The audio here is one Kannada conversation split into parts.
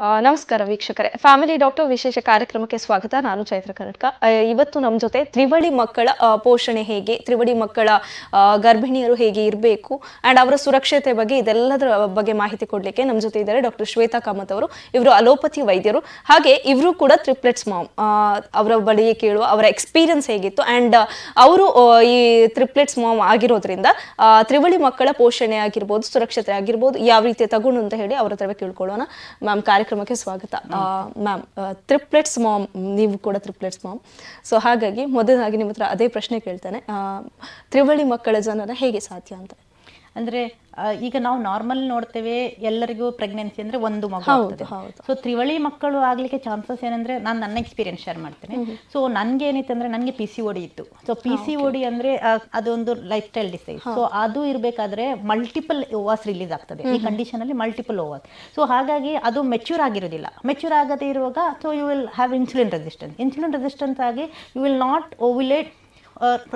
ನಮಸ್ಕಾರ ವೀಕ್ಷಕರೇ. ಫ್ಯಾಮಿಲಿ ಡಾಕ್ಟರ್ ವಿಶೇಷ ಕಾರ್ಯಕ್ರಮಕ್ಕೆ ಸ್ವಾಗತ. ನಾನು ಚೈತ್ರ ಕರ್ನಾಟಕ ಇವತ್ತು ನಮ್ಮ ಜೊತೆ ತ್ರಿವಳಿ ಮಕ್ಕಳ ಪೋಷಣೆ ಹೇಗೆ, ತ್ರಿವಳಿ ಮಕ್ಕಳ ಗರ್ಭಿಣಿಯರು ಹೇಗೆ ಇರಬೇಕು ಆ್ಯಂಡ್ ಅವರ ಸುರಕ್ಷತೆ ಬಗ್ಗೆ ಇದೆಲ್ಲದರ ಬಗ್ಗೆ ಮಾಹಿತಿ ಕೊಡಲಿಕ್ಕೆ ನಮ್ಮ ಜೊತೆ ಇದ್ದಾರೆ ಡಾಕ್ಟರ್ ಶ್ವೇತಾ ಕಾಮತ್ ಅವರು. ಇವರು ಅಲೋಪತಿ ವೈದ್ಯರು. ಹಾಗೆ ಇವರು ಕೂಡ ತ್ರಿಪ್ಲೆಟ್ಸ್ ಮಾಮ್ ಅವರ ಬಳಿ ಕೇಳುವ ಅವರ ಎಕ್ಸ್ಪೀರಿಯನ್ಸ್ ಹೇಗಿತ್ತು ಆ್ಯಂಡ್ ಅವರು ಈ ತ್ರಿಪ್ಲೆಟ್ಸ್ ಮಾಮ್ ಆಗಿರೋದ್ರಿಂದ ತ್ರಿವಳಿ ಮಕ್ಕಳ ಪೋಷಣೆ ಆಗಿರ್ಬೋದು, ಸುರಕ್ಷತೆ ಆಗಿರ್ಬೋದು, ಯಾವ ರೀತಿ ತಗೊಂಡು ಅಂತ ಹೇಳಿ ಅವರ ಹತ್ರ ಕೇಳ್ಕೊಳ್ಳೋಣ. ಮ್ಯಾಮ್ ಕಾರ್ಯಕ್ರಮಕ್ಕೆ ಸ್ವಾಗತ. ಮ್ಯಾಮ್ ತ್ರಿಪ್ಲೆಟ್ಸ್ ಮಾಮ್ ನೀವು ಕೂಡ ತ್ರಿಪ್ಲೆಟ್ಸ್ ಮಾಮ್ ಸೊ ಹಾಗಾಗಿ ಮೊದಲಾಗಿ ನಿಮ್ಮ ಹತ್ರ ಅದೇ ಪ್ರಶ್ನೆ ಕೇಳ್ತಾನೆ. ತ್ರಿವಳಿ ಮಕ್ಕಳ ಜನರ ಹೇಗೆ ಸಾಧ್ಯ ಅಂತ. ಅಂದ್ರೆ ಈಗ ನಾವು ನಾರ್ಮಲ್ ನೋಡ್ತೇವೆ ಎಲ್ಲರಿಗೂ ಪ್ರೆಗ್ನೆನ್ಸಿ ಅಂದ್ರೆ ಒಂದು ಮಗು ಆಗ್ತದೆ. ಸೊ ತ್ರಿವಳಿ ಮಕ್ಕಳು ಆಗ್ಲಿಕ್ಕೆ ಚಾನ್ಸಸ್ ಏನಂದ್ರೆ ನಾನು ನನ್ನ ಎಕ್ಸ್ಪೀರಿಯನ್ಸ್ ಶೇರ್ ಮಾಡ್ತೇನೆ. ಸೊ ನನ್ಗೆ ಏನಿತ್ತು ಅಂದ್ರೆ ನನಗೆ ಪಿ ಸಿ ಓಡಿ ಇತ್ತು. ಸೊ ಪಿ ಸಿ ಓಡಿ ಅಂದ್ರೆ ಅದೊಂದು ಲೈಫ್ ಸ್ಟೈಲ್ ಡಿಸೈಸ್ ಸೊ ಅದು ಇರಬೇಕಾದ್ರೆ ಮಲ್ಟಿಪಲ್ ಓವಾಸ್ ರಿಲೀಸ್ ಆಗ್ತದೆ. ಈ ಕಂಡೀಷನ್ ಅಲ್ಲಿ ಮಲ್ಟಿಪಲ್ ಓವಾಸ್ ಸೊ ಹಾಗಾಗಿ ಅದು ಮೆಚ್ಯೂರ್ ಆಗಿರೋದಿಲ್ಲ. ಮೆಚ್ಯೂರ್ ಆಗದೆ ಇರುವಾಗ so you will have insulin resistance insulin resistance ಆಗಿ you will not ovulate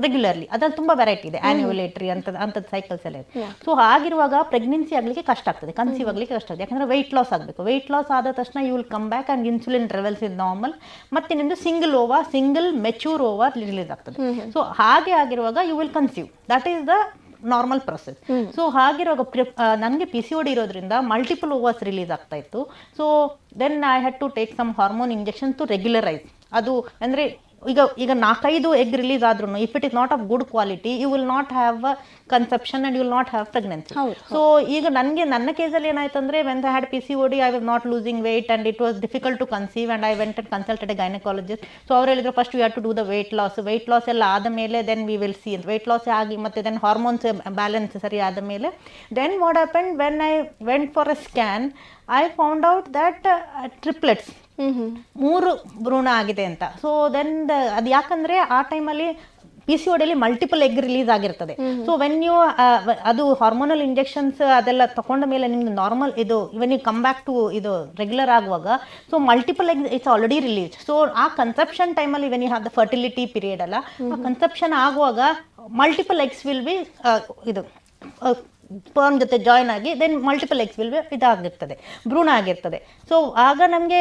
regularly ಅದ್ರಲ್ಲಿ ತುಂಬಾ ವೆರೈಟಿ ಇದೆ. ಆನ್ಯುಲೇಟ್ರಿ ಅಂತ ಅಂಥದ್ದು ಸೈಕಲ್ಸ್ ಎಲ್ಲ ಇದೆ. ಸೊ ಆಗಿರುವಾಗ ಪ್ರೆಗ್ನೆನ್ಸಿ ಆಗಲಿಕ್ಕೆ ಕಷ್ಟ ಆಗ್ತದೆ. ಕನ್ಸೀವ್ ಆಗಲಿಕ್ಕೆ ಕಷ್ಟ ಆಗ್ತದೆ. ಯಾಕಂದ್ರೆ ವೆಯ್ಟ್ ಲಾಸ್ ಆಗಬೇಕು. ವೆಯ್ಟ್ ಲಾಸ್ ಆದ ತಕ್ಷಣ you will come back and insulin levels is normal ಮತ್ತೆ ನಿಮ್ಮದು single ova single mature ova release ಆಗ್ತದೆ. ಸೊ ಹಾಗೆ ಆಗಿರುವಾಗ you will conceive that is the normal process so ಹಾಗಿರುವಾಗ ನನಗೆ ಪಿ ಸಿ ಓಡಿ ಇರೋದ್ರಿಂದ ಮಲ್ಟಿಪಲ್ ಓವರ್ಸ್ ರಿಲೀಸ್ ಆಗ್ತಾ ಇತ್ತು. So then I had to take some hormone injection to regularise ಅದು ಅಂದರೆ ಈಗ ಈಗ ನಾಲ್ಕೈದು ಎಗ್ ರಿಲೀಸ್ ಆದ್ರೂ if it is not of good quality you will not have conception and you will not have pregnancy so ಈಗ ನನಗೆ ನನ್ನ ಕೇಸಲ್ಲಿ ಏನಾಯ್ತು ಅಂದ್ರೆ when the had P C O D I was not losing weight and it was difficult to conceive and I went and consulted a gynaecologist so ಅವ್ರು ಹೇಳಿದ್ರು first you have to do the weight loss weight loss ಎಲ್ಲ ಆದ ಮೇಲೆ then we will see weight loss ಆಗಿ ಮತ್ತೆ ದೆನ್ ಹಾರ್ಮೋನ್ಸ್ ಬ್ಯಾಲೆನ್ಸ್ ಸರಿ ಆದ ಮೇಲೆ. Then what happen when I went for a scan I found out that triplets ಮೂರು ಭ್ರೂಣ ಆಗಿದೆ ಅಂತ. ಸೊ ದೆನ್ ಅದು ಯಾಕಂದ್ರೆ ಆ ಟೈಮಲ್ಲಿ ಪಿ ಸಿ ಓಡಿಯಲ್ಲಿ ಮಲ್ಟಿಪಲ್ ಎಗ್ ರಿಲೀಸ್ ಆಗಿರ್ತದೆ. ಸೊ ವೆನ್ ಯು ಅದು ಹಾರ್ಮೋನಲ್ ಇಂಜೆಕ್ಷನ್ಸ್ ಅದೆಲ್ಲ ತಗೊಂಡ ಮೇಲೆ ನಿಮ್ದು ನಾರ್ಮಲ್ ಇದು even you come back to ಇದು ರೆಗ್ಯುಲರ್ ಆಗುವಾಗ so multiple egg it's already release so ಆ ಕನ್ಸೆಪ್ಷನ್ ಟೈಮಲ್ಲಿ even you have the fertility period ಅಲ್ಲ ಆ ಕನ್ಸೆಪ್ಷನ್ ಆಗುವಾಗ ಮಲ್ಟಿಪಲ್ ಎಗ್ಸ್ ವಿಲ್ ಬಿ ಇದು ಸ್ಪರ್ಮ್ ಜೊತೆ ಜಾಯ್ನ್ ಆಗಿ ದೆನ್ ಮಲ್ಟಿಪಲ್ ಎಕ್ಸ್ ವಿಲ್ ಇದಾಗಿರ್ತದೆ ಭ್ರೂಣ ಆಗಿರ್ತದೆ. ಸೊ ಆಗ ನಮಗೆ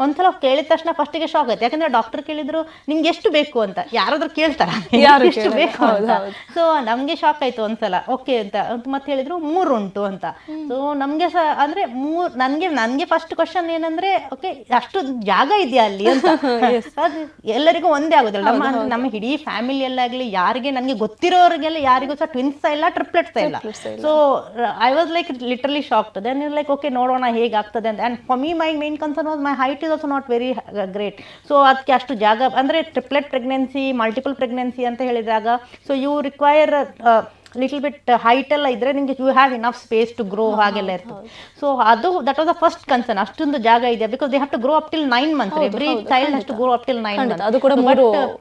ಒಂದ್ಸಲ ಕೇಳಿದ ತಕ್ಷಣ ಫಸ್ಟಿಗೆ ಶಾಕ್ ಆಯ್ತು. ಯಾಕಂದ್ರೆ ಡಾಕ್ಟರ್ ಕೇಳಿದ್ರು ನಿಮ್ಗೆ ಎಷ್ಟು ಬೇಕು ಅಂತ? ಯಾರಾದ್ರೂ ಕೇಳ್ತಾರ? ಎಷ್ಟು ಬೇಕು ಅಂತ. ಸೊ ನಮ್ಗೆ ಶಾಕ್ ಆಯ್ತು ಒಂದ್ಸಲ. ಓಕೆ ಅಂತ. ಮತ್ತೆ ಹೇಳಿದ್ರು ಮೂರು ಉಂಟು ಅಂತ. ಸೊ ನಮಗೆ ಸಹ ಅಂದ್ರೆ ಮೂರ್ ನನ್ಗೆ ನನ್ಗೆ ಫಸ್ಟ್ ಕ್ವಶನ್ ಏನಂದ್ರೆ ಓಕೆ ಅಷ್ಟು ಜಾಗ ಇದೆಯಾ ಅಲ್ಲಿ? ಅಂತ. ಅದು ಎಲ್ಲರಿಗೂ ಒಂದೇ ಆಗೋದಿಲ್ಲ. ನಮ್ಮ ನಮ್ಮ ಇಡೀ ಫ್ಯಾಮಿಲಿಯಲ್ಲಾಗ್ಲಿ ಯಾರಿಗೆ ನನಗೆ ಗೊತ್ತಿರೋರಿಗೆಲ್ಲ ಯಾರಿಗೂ ಸಹ ಟ್ವಿನ್ಸ್ ಇಲ್ಲ ಟ್ರಿಪ್ಲೆಟ್ಸ್ ಇಲ್ಲ. So I was like literally shocked then like okay ನೋಡೋಣ ಹೇಗಾಗ್ತದೆ ಅಂತ. And for me my main concern was my height is also not very great so ಅದಕ್ಕೆ ಅಷ್ಟು ಜಾಗ, ಅಂದರೆ ಟ್ರಿಪ್ಲೆಟ್ ಪ್ರೆಗ್ನೆನ್ಸಿ ಮಲ್ಟಿಪಲ್ ಪ್ರೆಗ್ನೆನ್ಸಿ ಅಂತ ಹೇಳಿದಾಗ so you require little bit height ಎಲ್ಲ ಇದ್ರೆ ನಿಮಗೆ you have enough space to grow ಹಾಗೆಲ್ಲ ಇರ್ತದೆ. ಸೊ ಅದು that was the first concern ಅಷ್ಟೊಂದು ಜಾಗ ಇದೆ. Because they have to grow up till nine month every child ಅಷ್ಟು grow up till nine month ಅದು ಕೂಡ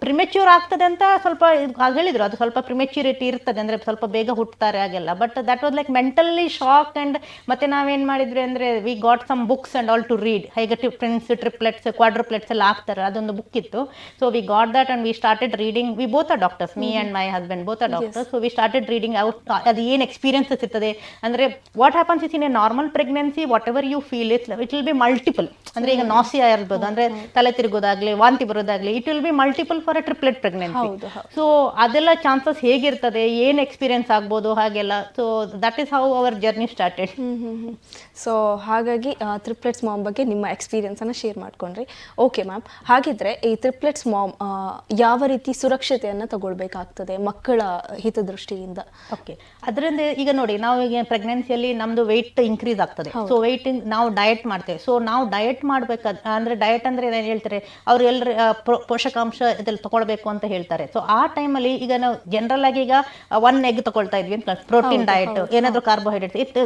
ಪ್ರಿಮೆಚ್ಯೂರ್ ಆಗ್ತದೆ ಅಂತ ಸ್ವಲ್ಪ ಹೇಳಿದ್ರು. ಅದು ಸ್ವಲ್ಪ ಪ್ರಿಮೆಚ್ಯೂರಿಟಿ ಇರ್ತದೆ ಅಂದ್ರೆ ಸ್ವಲ್ಪ ಬೇಗ ಹುಟ್ಟುತ್ತಾರೆ ಹಾಗೆಲ್ಲ. But that was like mentally shock and ಮತ್ತೆ ನಾವೇನ್ ಮಾಡಿದ್ವಿ ಅಂದ್ರೆ we got some books and all to read ಹೇಗೆ ಟ್ರಿಪ್ಲೆಟ್ಸ್ ಟ್ರಿಪ್ಲೆಟ್ಸ್ ಕ್ವಾಡ್ರಪ್ಲೆಟ್ಸ್ ಎಲ್ಲ ಆಗ್ತಾರೆ ಅದೊಂದು ಬುಕ್ ಇತ್ತು. So we got that and we started reading we both doctors me and my husband both doctors so we started reading out ಅದು ಏನು ಎಕ್ಸ್ಪೀರಿಯನ್ಸಸ್ ಇರ್ತದೆ ಅಂದರೆ what happens is in a normal pregnancy whatever you feel it it will be multiple ಅಂದರೆ ಈಗ ನಾಸಿಯಾ ಇರ್ಬೋದು ಅಂದರೆ ತಲೆ ತಿರುಗೋದಾಗಲಿ ವಾಂತಿ ಬರೋದಾಗಲಿ it will be multiple for a triplet pregnancy so ಅದೆಲ್ಲ ಚಾನ್ಸಸ್ ಹೇಗಿರ್ತದೆ? ಏನು ಎಕ್ಸ್ಪೀರಿಯನ್ಸ್ ಆಗ್ಬೋದು? ಹಾಗೆಲ್ಲ. So that is how our journey started so ಹಾಗಾಗಿ ತ್ರಿಪ್ಲೆಟ್ಸ್ ಮಾಮ್ ಬಗ್ಗೆ ನಿಮ್ಮ ಎಕ್ಸ್ಪೀರಿಯನ್ಸನ್ನು ಶೇರ್ ಮಾಡ್ಕೊಂಡ್ರಿ. ಓಕೆ ಮ್ಯಾಮ್ ಹಾಗಿದ್ರೆ ಈ ತ್ರಿಪ್ಲೆಟ್ಸ್ ಮಾಮ್ ಯಾವ ರೀತಿ ಸುರಕ್ಷತೆಯನ್ನು ತಗೊಳ್ಬೇಕಾಗ್ತದೆ ಮಕ್ಕಳ ಹಿತದೃಷ್ಟಿಯಿಂದ? ಓಕೆ ಅದರಿಂದ ಈಗ ನೋಡಿ ನಾವು ಈಗ ಪ್ರೆಗ್ನೆನ್ಸಿಯಲ್ಲಿ ನಮ್ದು ವೆಯ್ಟ್ ಇನ್ಕ್ರೀಸ್ ಆಗ್ತದೆ. ಸೊ ವೆಯ್ಟ್ ನಾವು ಡಯಟ್ ಮಾಡ್ತೇವೆ. ಸೊ ನಾವು ಡಯಟ್ ಮಾಡ್ಬೇಕಾದ ಅಂದ್ರೆ ಡಯಟ್ ಅಂದ್ರೆ ಏನ್ ಹೇಳ್ತಾರೆ? ಅವ್ರು ಎಲ್ಲರ ಪೋಷಕಾಂಶ ಇದ್ರಲ್ಲಿ ತಗೊಳ್ಬೇಕು ಅಂತ ಹೇಳ್ತಾರೆ. ಸೊ ಆ ಟೈಮಲ್ಲಿ ಈಗ ನಾವು ಜನರಲ್ ಆಗಿ ಈಗ ಒನ್ ಎಗ್ ತಗೊಳ್ತಾ ಇದ್ವಿ ಅಂತ ಪ್ರೋಟೀನ್ ಡಯಟ್ ಏನಾದ್ರು ಕಾರ್ಬೋಹೈಡ್ರೇಟ್ ಇಟ್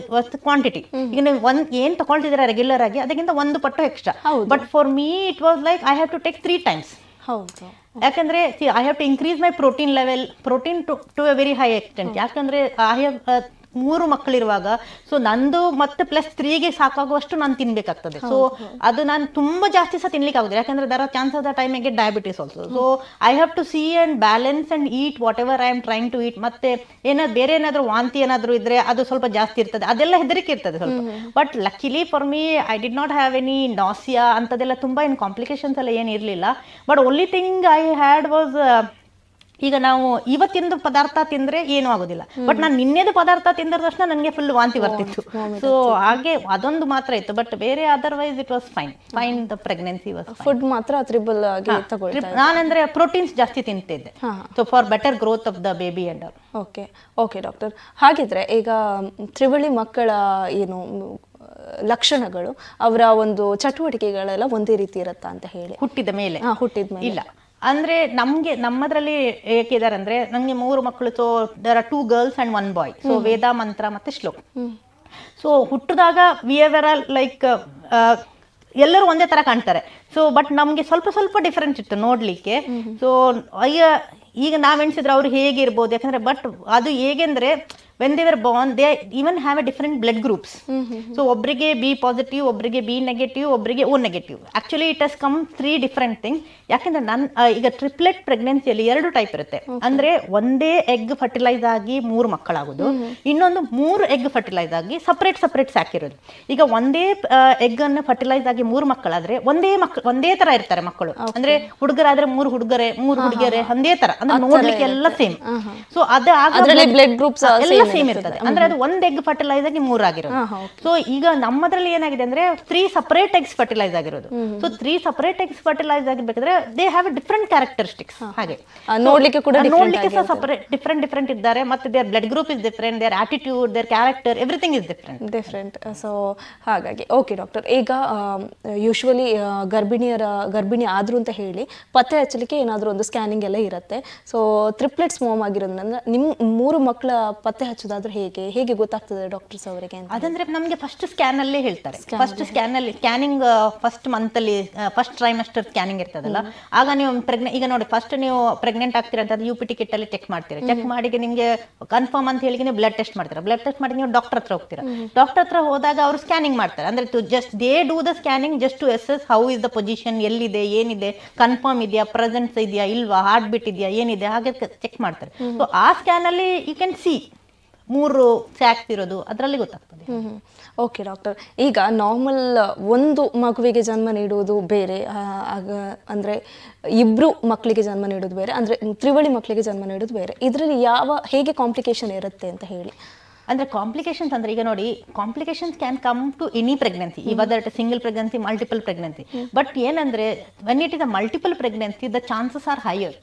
ಕ್ವಾಂಟಿಟಿ ಈಗ ನೀವು ಒಂದ್ ಏನ್ ತಗೊಳ್ತಿದ್ದೀರಾ ರೆಗ್ಯುಲರ್ ಆಗಿ ಅದಕ್ಕಿಂತ ಒಂದು ಪಟ್ಟು extra but for me it was like I have to take three times ಹೌದು. ಯಾಕಂದ್ರೆ I have to increase my protein level protein to to a very high extent ಯಾಕಂದ್ರೆ ಐ ಹ್ಯಾವ್ ಮೂರು ಮಕ್ಕಳಿರುವಾಗ ಸೊ ನಂದು ಮತ್ತೆ ಪ್ಲಸ್ ತ್ರೀಗೆ ಸಾಕಾಗುವಷ್ಟು ನಾನು ತಿನ್ಬೇಕಾಗ್ತದೆ. ಸೊ ಅದು ನಾನು ತುಂಬಾ ಜಾಸ್ತಿ ಸಹ ತಿನ್ಲಿಕ್ಕೆ ಆಗುದಿಲ್ಲ ಯಾಕಂದ್ರೆ there are of the time diabetes also so I have to see and balance and eat whatever I am trying to eat ಮತ್ತೆ ಏನಾದ್ರು ಬೇರೆ ಏನಾದ್ರು ವಾಂತಿ ಏನಾದ್ರು ಇದ್ರೆ ಅದು ಸ್ವಲ್ಪ ಜಾಸ್ತಿ ಇರ್ತದೆ. ಅದೆಲ್ಲ ಹೆದರಿಕೆ ಇರ್ತದೆ ಸ್ವಲ್ಪ. But luckily for me I did not have any nausea ಅಂತದೆಲ್ಲ ತುಂಬಾ ಏನು ಕಾಂಪ್ಲಿಕೇಶನ್ಸ್ ಎಲ್ಲ ಏನು ಇರಲಿಲ್ಲ. But only thing I had was ಈಗ ನಾವು ಇವತ್ತಿಂದು ಪದಾರ್ಥ ತಿಂದ್ರೆ ಏನೂ ಆಗೋದಿಲ್ಲ. ಬಟ್ ನಾನು ನಿನ್ನೆದು ಪದಾರ್ಥ ತಿಂದ್ರ ತಕ್ಷಣ ನನಗೆ ಫುಲ್ ವಾಂತಿ ಬರ್ತಿತ್ತು. ಸೊ ಹಾಗೆ ಅದೊಂದು ಮಾತ್ರ ಇತ್ತು. ಬಟ್ ಬೇರೆ otherwise it was fine fine the pregnancy was food ಮಾತ್ರ ತ್ರಿಬಲ್ ಆಗಿ ತಗೊಳ್ತಾ ನಾನಂದ್ರೆ ಪ್ರೋಟೀನ್ಸ್ ಜಾಸ್ತಿ ತಿಂತಿದ್ದೆ. So for better growth of the baby and all okay okay doctor ಹಾಗಿದ್ರೆ ಈಗ ತ್ರಿವಳಿ ಮಕ್ಕಳ ಏನು ಲಕ್ಷಣಗಳು ಅವರ ಒಂದು ಚಟುವಟಿಕೆಗಳೆಲ್ಲ ಒಂದೇ ರೀತಿ ಇರುತ್ತಾ ಅಂತ ಹೇಳಿ. ಹುಟ್ಟಿದ ಮೇಲೆ. ಹುಟ್ಟಿದ ಮೇಲೆ. ಇಲ್ಲ. ಅಂದ್ರೆ ನಮ್ಗೆ ನಮ್ಮದ್ರಲ್ಲಿ ಹೇಗಿದ್ದಾರೆ ಅಂದ್ರೆ ನನಗೆ ಮೂರು ಮಕ್ಕಳು so there are two girls and one boy so Veda Mantra ಮತ್ತೆ ಶ್ಲೋಕ್. ಸೊ ಹುಟ್ಟಿದಾಗ ವಿ ಎವರ್ ಲೈಕ್ ಎಲ್ಲರೂ ಒಂದೇ ತರ ಕಾಣ್ತಾರೆ. ಸೊ ಬಟ್ ನಮ್ಗೆ ಸ್ವಲ್ಪ ಸ್ವಲ್ಪ ಡಿಫ್ರೆನ್ಸ್ ಇತ್ತು ನೋಡ್ಲಿಕ್ಕೆ. ಸೊ ಅಯ್ಯ ಈಗ ನಾವೆಣಿಸಿದ್ರೆ ಅವ್ರು ಹೇಗಿರ್ಬೋದು? ಯಾಕಂದ್ರೆ ಬಟ್ ಅದು ಹೇಗೆಂದ್ರೆ when they were born they even have a different blood groups so ಒಬ್ಬರಿಗೆ ಬಿ ಪಾಸಿಟಿವ್ ಒಬ್ಬರಿಗೆ ಬಿ ನೆಗೆಟಿವ್ ಒಬ್ಬರಿಗೆ O negative actually it has come three different thing ಯಾಕಂದ್ರೆ ನನ್ನ ಈಗ ಟ್ರಿಪ್ಲೆಟ್ ಪ್ರೆಗ್ನೆನ್ಸಿಯಲ್ಲಿ ಎರಡು ಟೈಪ್ ಇರುತ್ತೆ. ಅಂದ್ರೆ ಒಂದೇ ಎಗ್ ಫರ್ಟಿಲೈಸ್ ಆಗಿ ಮೂರು ಮಕ್ಕಳಾಗೋದು. ಇನ್ನೊಂದು ಮೂರು ಎಗ್ ಫರ್ಟಿಲೈಸ್ ಆಗಿ ಸಪ್ರೇಟ್ ಸಪ್ರೇಟ್ ಸಾಕಿರೋದು ಈಗ ಒಂದೇ ಎಗ್ ಅನ್ನು ಫರ್ಟಿಲೈಸ್ ಆಗಿ ಮೂರು ಮಕ್ಕಳಾದ್ರೆ ಒಂದೇ ಮಕ್ಕಳು ಒಂದೇ ತರ ಇರ್ತಾರೆ ಮಕ್ಕಳು. ಅಂದ್ರೆ ಹುಡುಗರಾದ್ರೆ ಮೂರು ಹುಡುಗರೇ ಮೂರು ಹುಡುಗಿಯರೇ ಒಂದೇ ತರ. ಅಂದ್ರೆ ನೋಡ್ಲಿಕ್ಕೆ ಎಲ್ಲ ಸೇಮ್ ಸೊ ಅದೇ blood groups ಎಲ್ಲ ಸೇಮ್ ಇರ್ತದೆ. ಅಂದ್ರೆ ಅದು ಒಂದ್ ಎಗ್ ಫರ್ಟಿಲೈಸರ್ ನಿಮ್ ಮೂರ್ ಆಗಿರೋದು. ಸೊ ಈಗ ನಮ್ಮದ್ರಲ್ಲಿ ಏನಾಗಿದೆ ಅಂದ್ರೆ ತ್ರೀ ಸಪರೇಟ್ ಎಗ್ಸ್ ಫರ್ಟಿಲೈಸ್ ಆಗಿರೋದು. So three separate eggs fertilise ಆಗಿರ್ಬೇಕಾದ್ರೆ they have different characteristics ಹಾಗೆ. ನೋಡ್ಲಿಕ್ಕೆ ಕೂಡ ನೋಡ್ಲಿಕ್ಕೆ ಸಹ ಸಪರೇಟ್ ಡಿಫ್ರೆಂಟ್ ಡಿಫ್ರೆಂಟ್ ಇದ್ದಾರೆ. ಮತ್ತೆ their blood group is different their attitude their character everything is different different so ಹಾಗಾಗಿ ಓಕೆ ಡಾಕ್ಟರ್ ಈಗ ಯೂಶ್ವಲಿ ಗರ್ಭಿಣಿಯರ ಗರ್ಭಿಣಿ ಆದ್ರು ಅಂತ ಹೇಳಿ ಪತ್ತೆ ಹಚ್ಚಲಿಕ್ಕೆ ಏನಾದರೂ ಒಂದು ಸ್ಕ್ಯಾನಿಂಗ್ ಎಲ್ಲ ಇರುತ್ತೆ. ಸೊ ಟ್ರಿಪ್ಲೆಟ್ಸ್ ಮೋಮ್ ಆಗಿರೋದ್ರಿಂದ ನಿಮ್ಮ ಮೂರು ಮಕ್ಕಳ ಪತ್ತೆ ಹಚ್ಚೋದಾದ್ರೆ ಹೇಗೆ? ಹೇಗೆ ಗೊತ್ತಾಗ್ತದೆ ಡಾಕ್ಟರ್ಸ್ ಅವರಿಗೆ ಅಂತ? ಅದಂದ್ರೆ ನಮಗೆ ಫಸ್ಟ್ ಸ್ಕ್ಯಾನ್ ಅಲ್ಲೇ ಹೇಳ್ತಾರೆ. ಫಸ್ಟ್ ಸ್ಕ್ಯಾನ್ ಅಲ್ಲಿ ಸ್ಕ್ಯಾನಿಂಗ್ ಫಸ್ಟ್ ಮಂತ್ ಅಲ್ಲಿ ಫಸ್ಟ್ ಟ್ರೈಮಸ್ಟರ್ ಸ್ಕ್ಯಾನಿಂಗ್ ಇರ್ತದಲ್ಲ? ಆಗ ನೀವು ಪ್ರೆಗ್ನೆ ಈಗ ನೋಡಿ ಫಸ್ಟ್ ನೀವು ಪ್ರೆಗ್ನೆಂಟ್ ಆಗ್ತೀರಾ ಅಂತ ಯು ಪಿ ಟಿ ಕಿಟ್ ಅಲ್ಲಿ ಚೆಕ್ ಮಾಡ್ತೀರಾ. ಚೆಕ್ ಮಾಡಿ ನಿಮಗೆ ಕನ್ಫರ್ಮ್ ಅಂತ ಹೇಳಿ ನೀವು ಬ್ಲಡ್ ಟೆಸ್ಟ್ ಮಾಡ್ತೀರಾ. ಬ್ಲಡ್ ಟೆಸ್ಟ್ ಮಾಡಿ ನೀವು ಡಾಕ್ಟರ್ ಹತ್ರ ಹೋಗ್ತೀರಾ. ಡಾಕ್ಟರ್ ಹತ್ರ ಹೋದಾಗ ಅವರು ಸ್ಕ್ಯಾನಿಂಗ್ ಮಾಡ್ತಾರೆ. ಅಂದ್ರೆ just they do the scanning just to assess how is the position ಎಲ್ಲಿದೆ ಏನಿದೆ ಕನ್ಫರ್ಮ್ ಇದೆಯಾ ಪ್ರೆಸೆನ್ಸ್ ಇದೆಯಾ ಇಲ್ವಾ ಹಾರ್ಟ್ ಬಿಟ್ ಇದೆಯಾ ಏನಿದೆ ಹಾಗೆ ಚೆಕ್ ಮಾಡ್ತಾರೆ. ಸೊ ಆ ಸ್ಕ್ಯಾನ್ ಅಲ್ಲಿ ಯು ಕ್ಯಾನ್ ಸಿ ಮೂರು ಫ್ಯಾಕ್ಟ್ ಇರೋದು ಅದರಲ್ಲಿ ಗೊತ್ತಾಗ್ತದೆ. ಓಕೆ ಡಾಕ್ಟರ್ ಈಗ ನಾರ್ಮಲ್ ಒಂದು ಮಗುವಿಗೆ ಜನ್ಮ ನೀಡುವುದು ಬೇರೆ ಆಗ ಅಂದರೆ ಇಬ್ಬರು ಮಕ್ಕಳಿಗೆ ಜನ್ಮ ನೀಡೋದು ಬೇರೆ ಅಂದರೆ ತ್ರಿವಳಿ ಮಕ್ಕಳಿಗೆ ಜನ್ಮ ನೀಡೋದು ಬೇರೆ. ಇದರಲ್ಲಿ ಯಾವ ಹೇಗೆ ಕಾಂಪ್ಲಿಕೇಶನ್ ಇರುತ್ತೆ ಅಂತ ಹೇಳಿ. ಅಂದ್ರೆ ಕಾಂಪ್ಲಿಕೇಶನ್ಸ್ ಅಂದ್ರೆ ಈಗ ನೋಡಿ complications can come to any pregnancy it single pregnancy multiple pregnancy but ಏನಂದ್ರೆ when it is a multiple pregnancy the chances are higher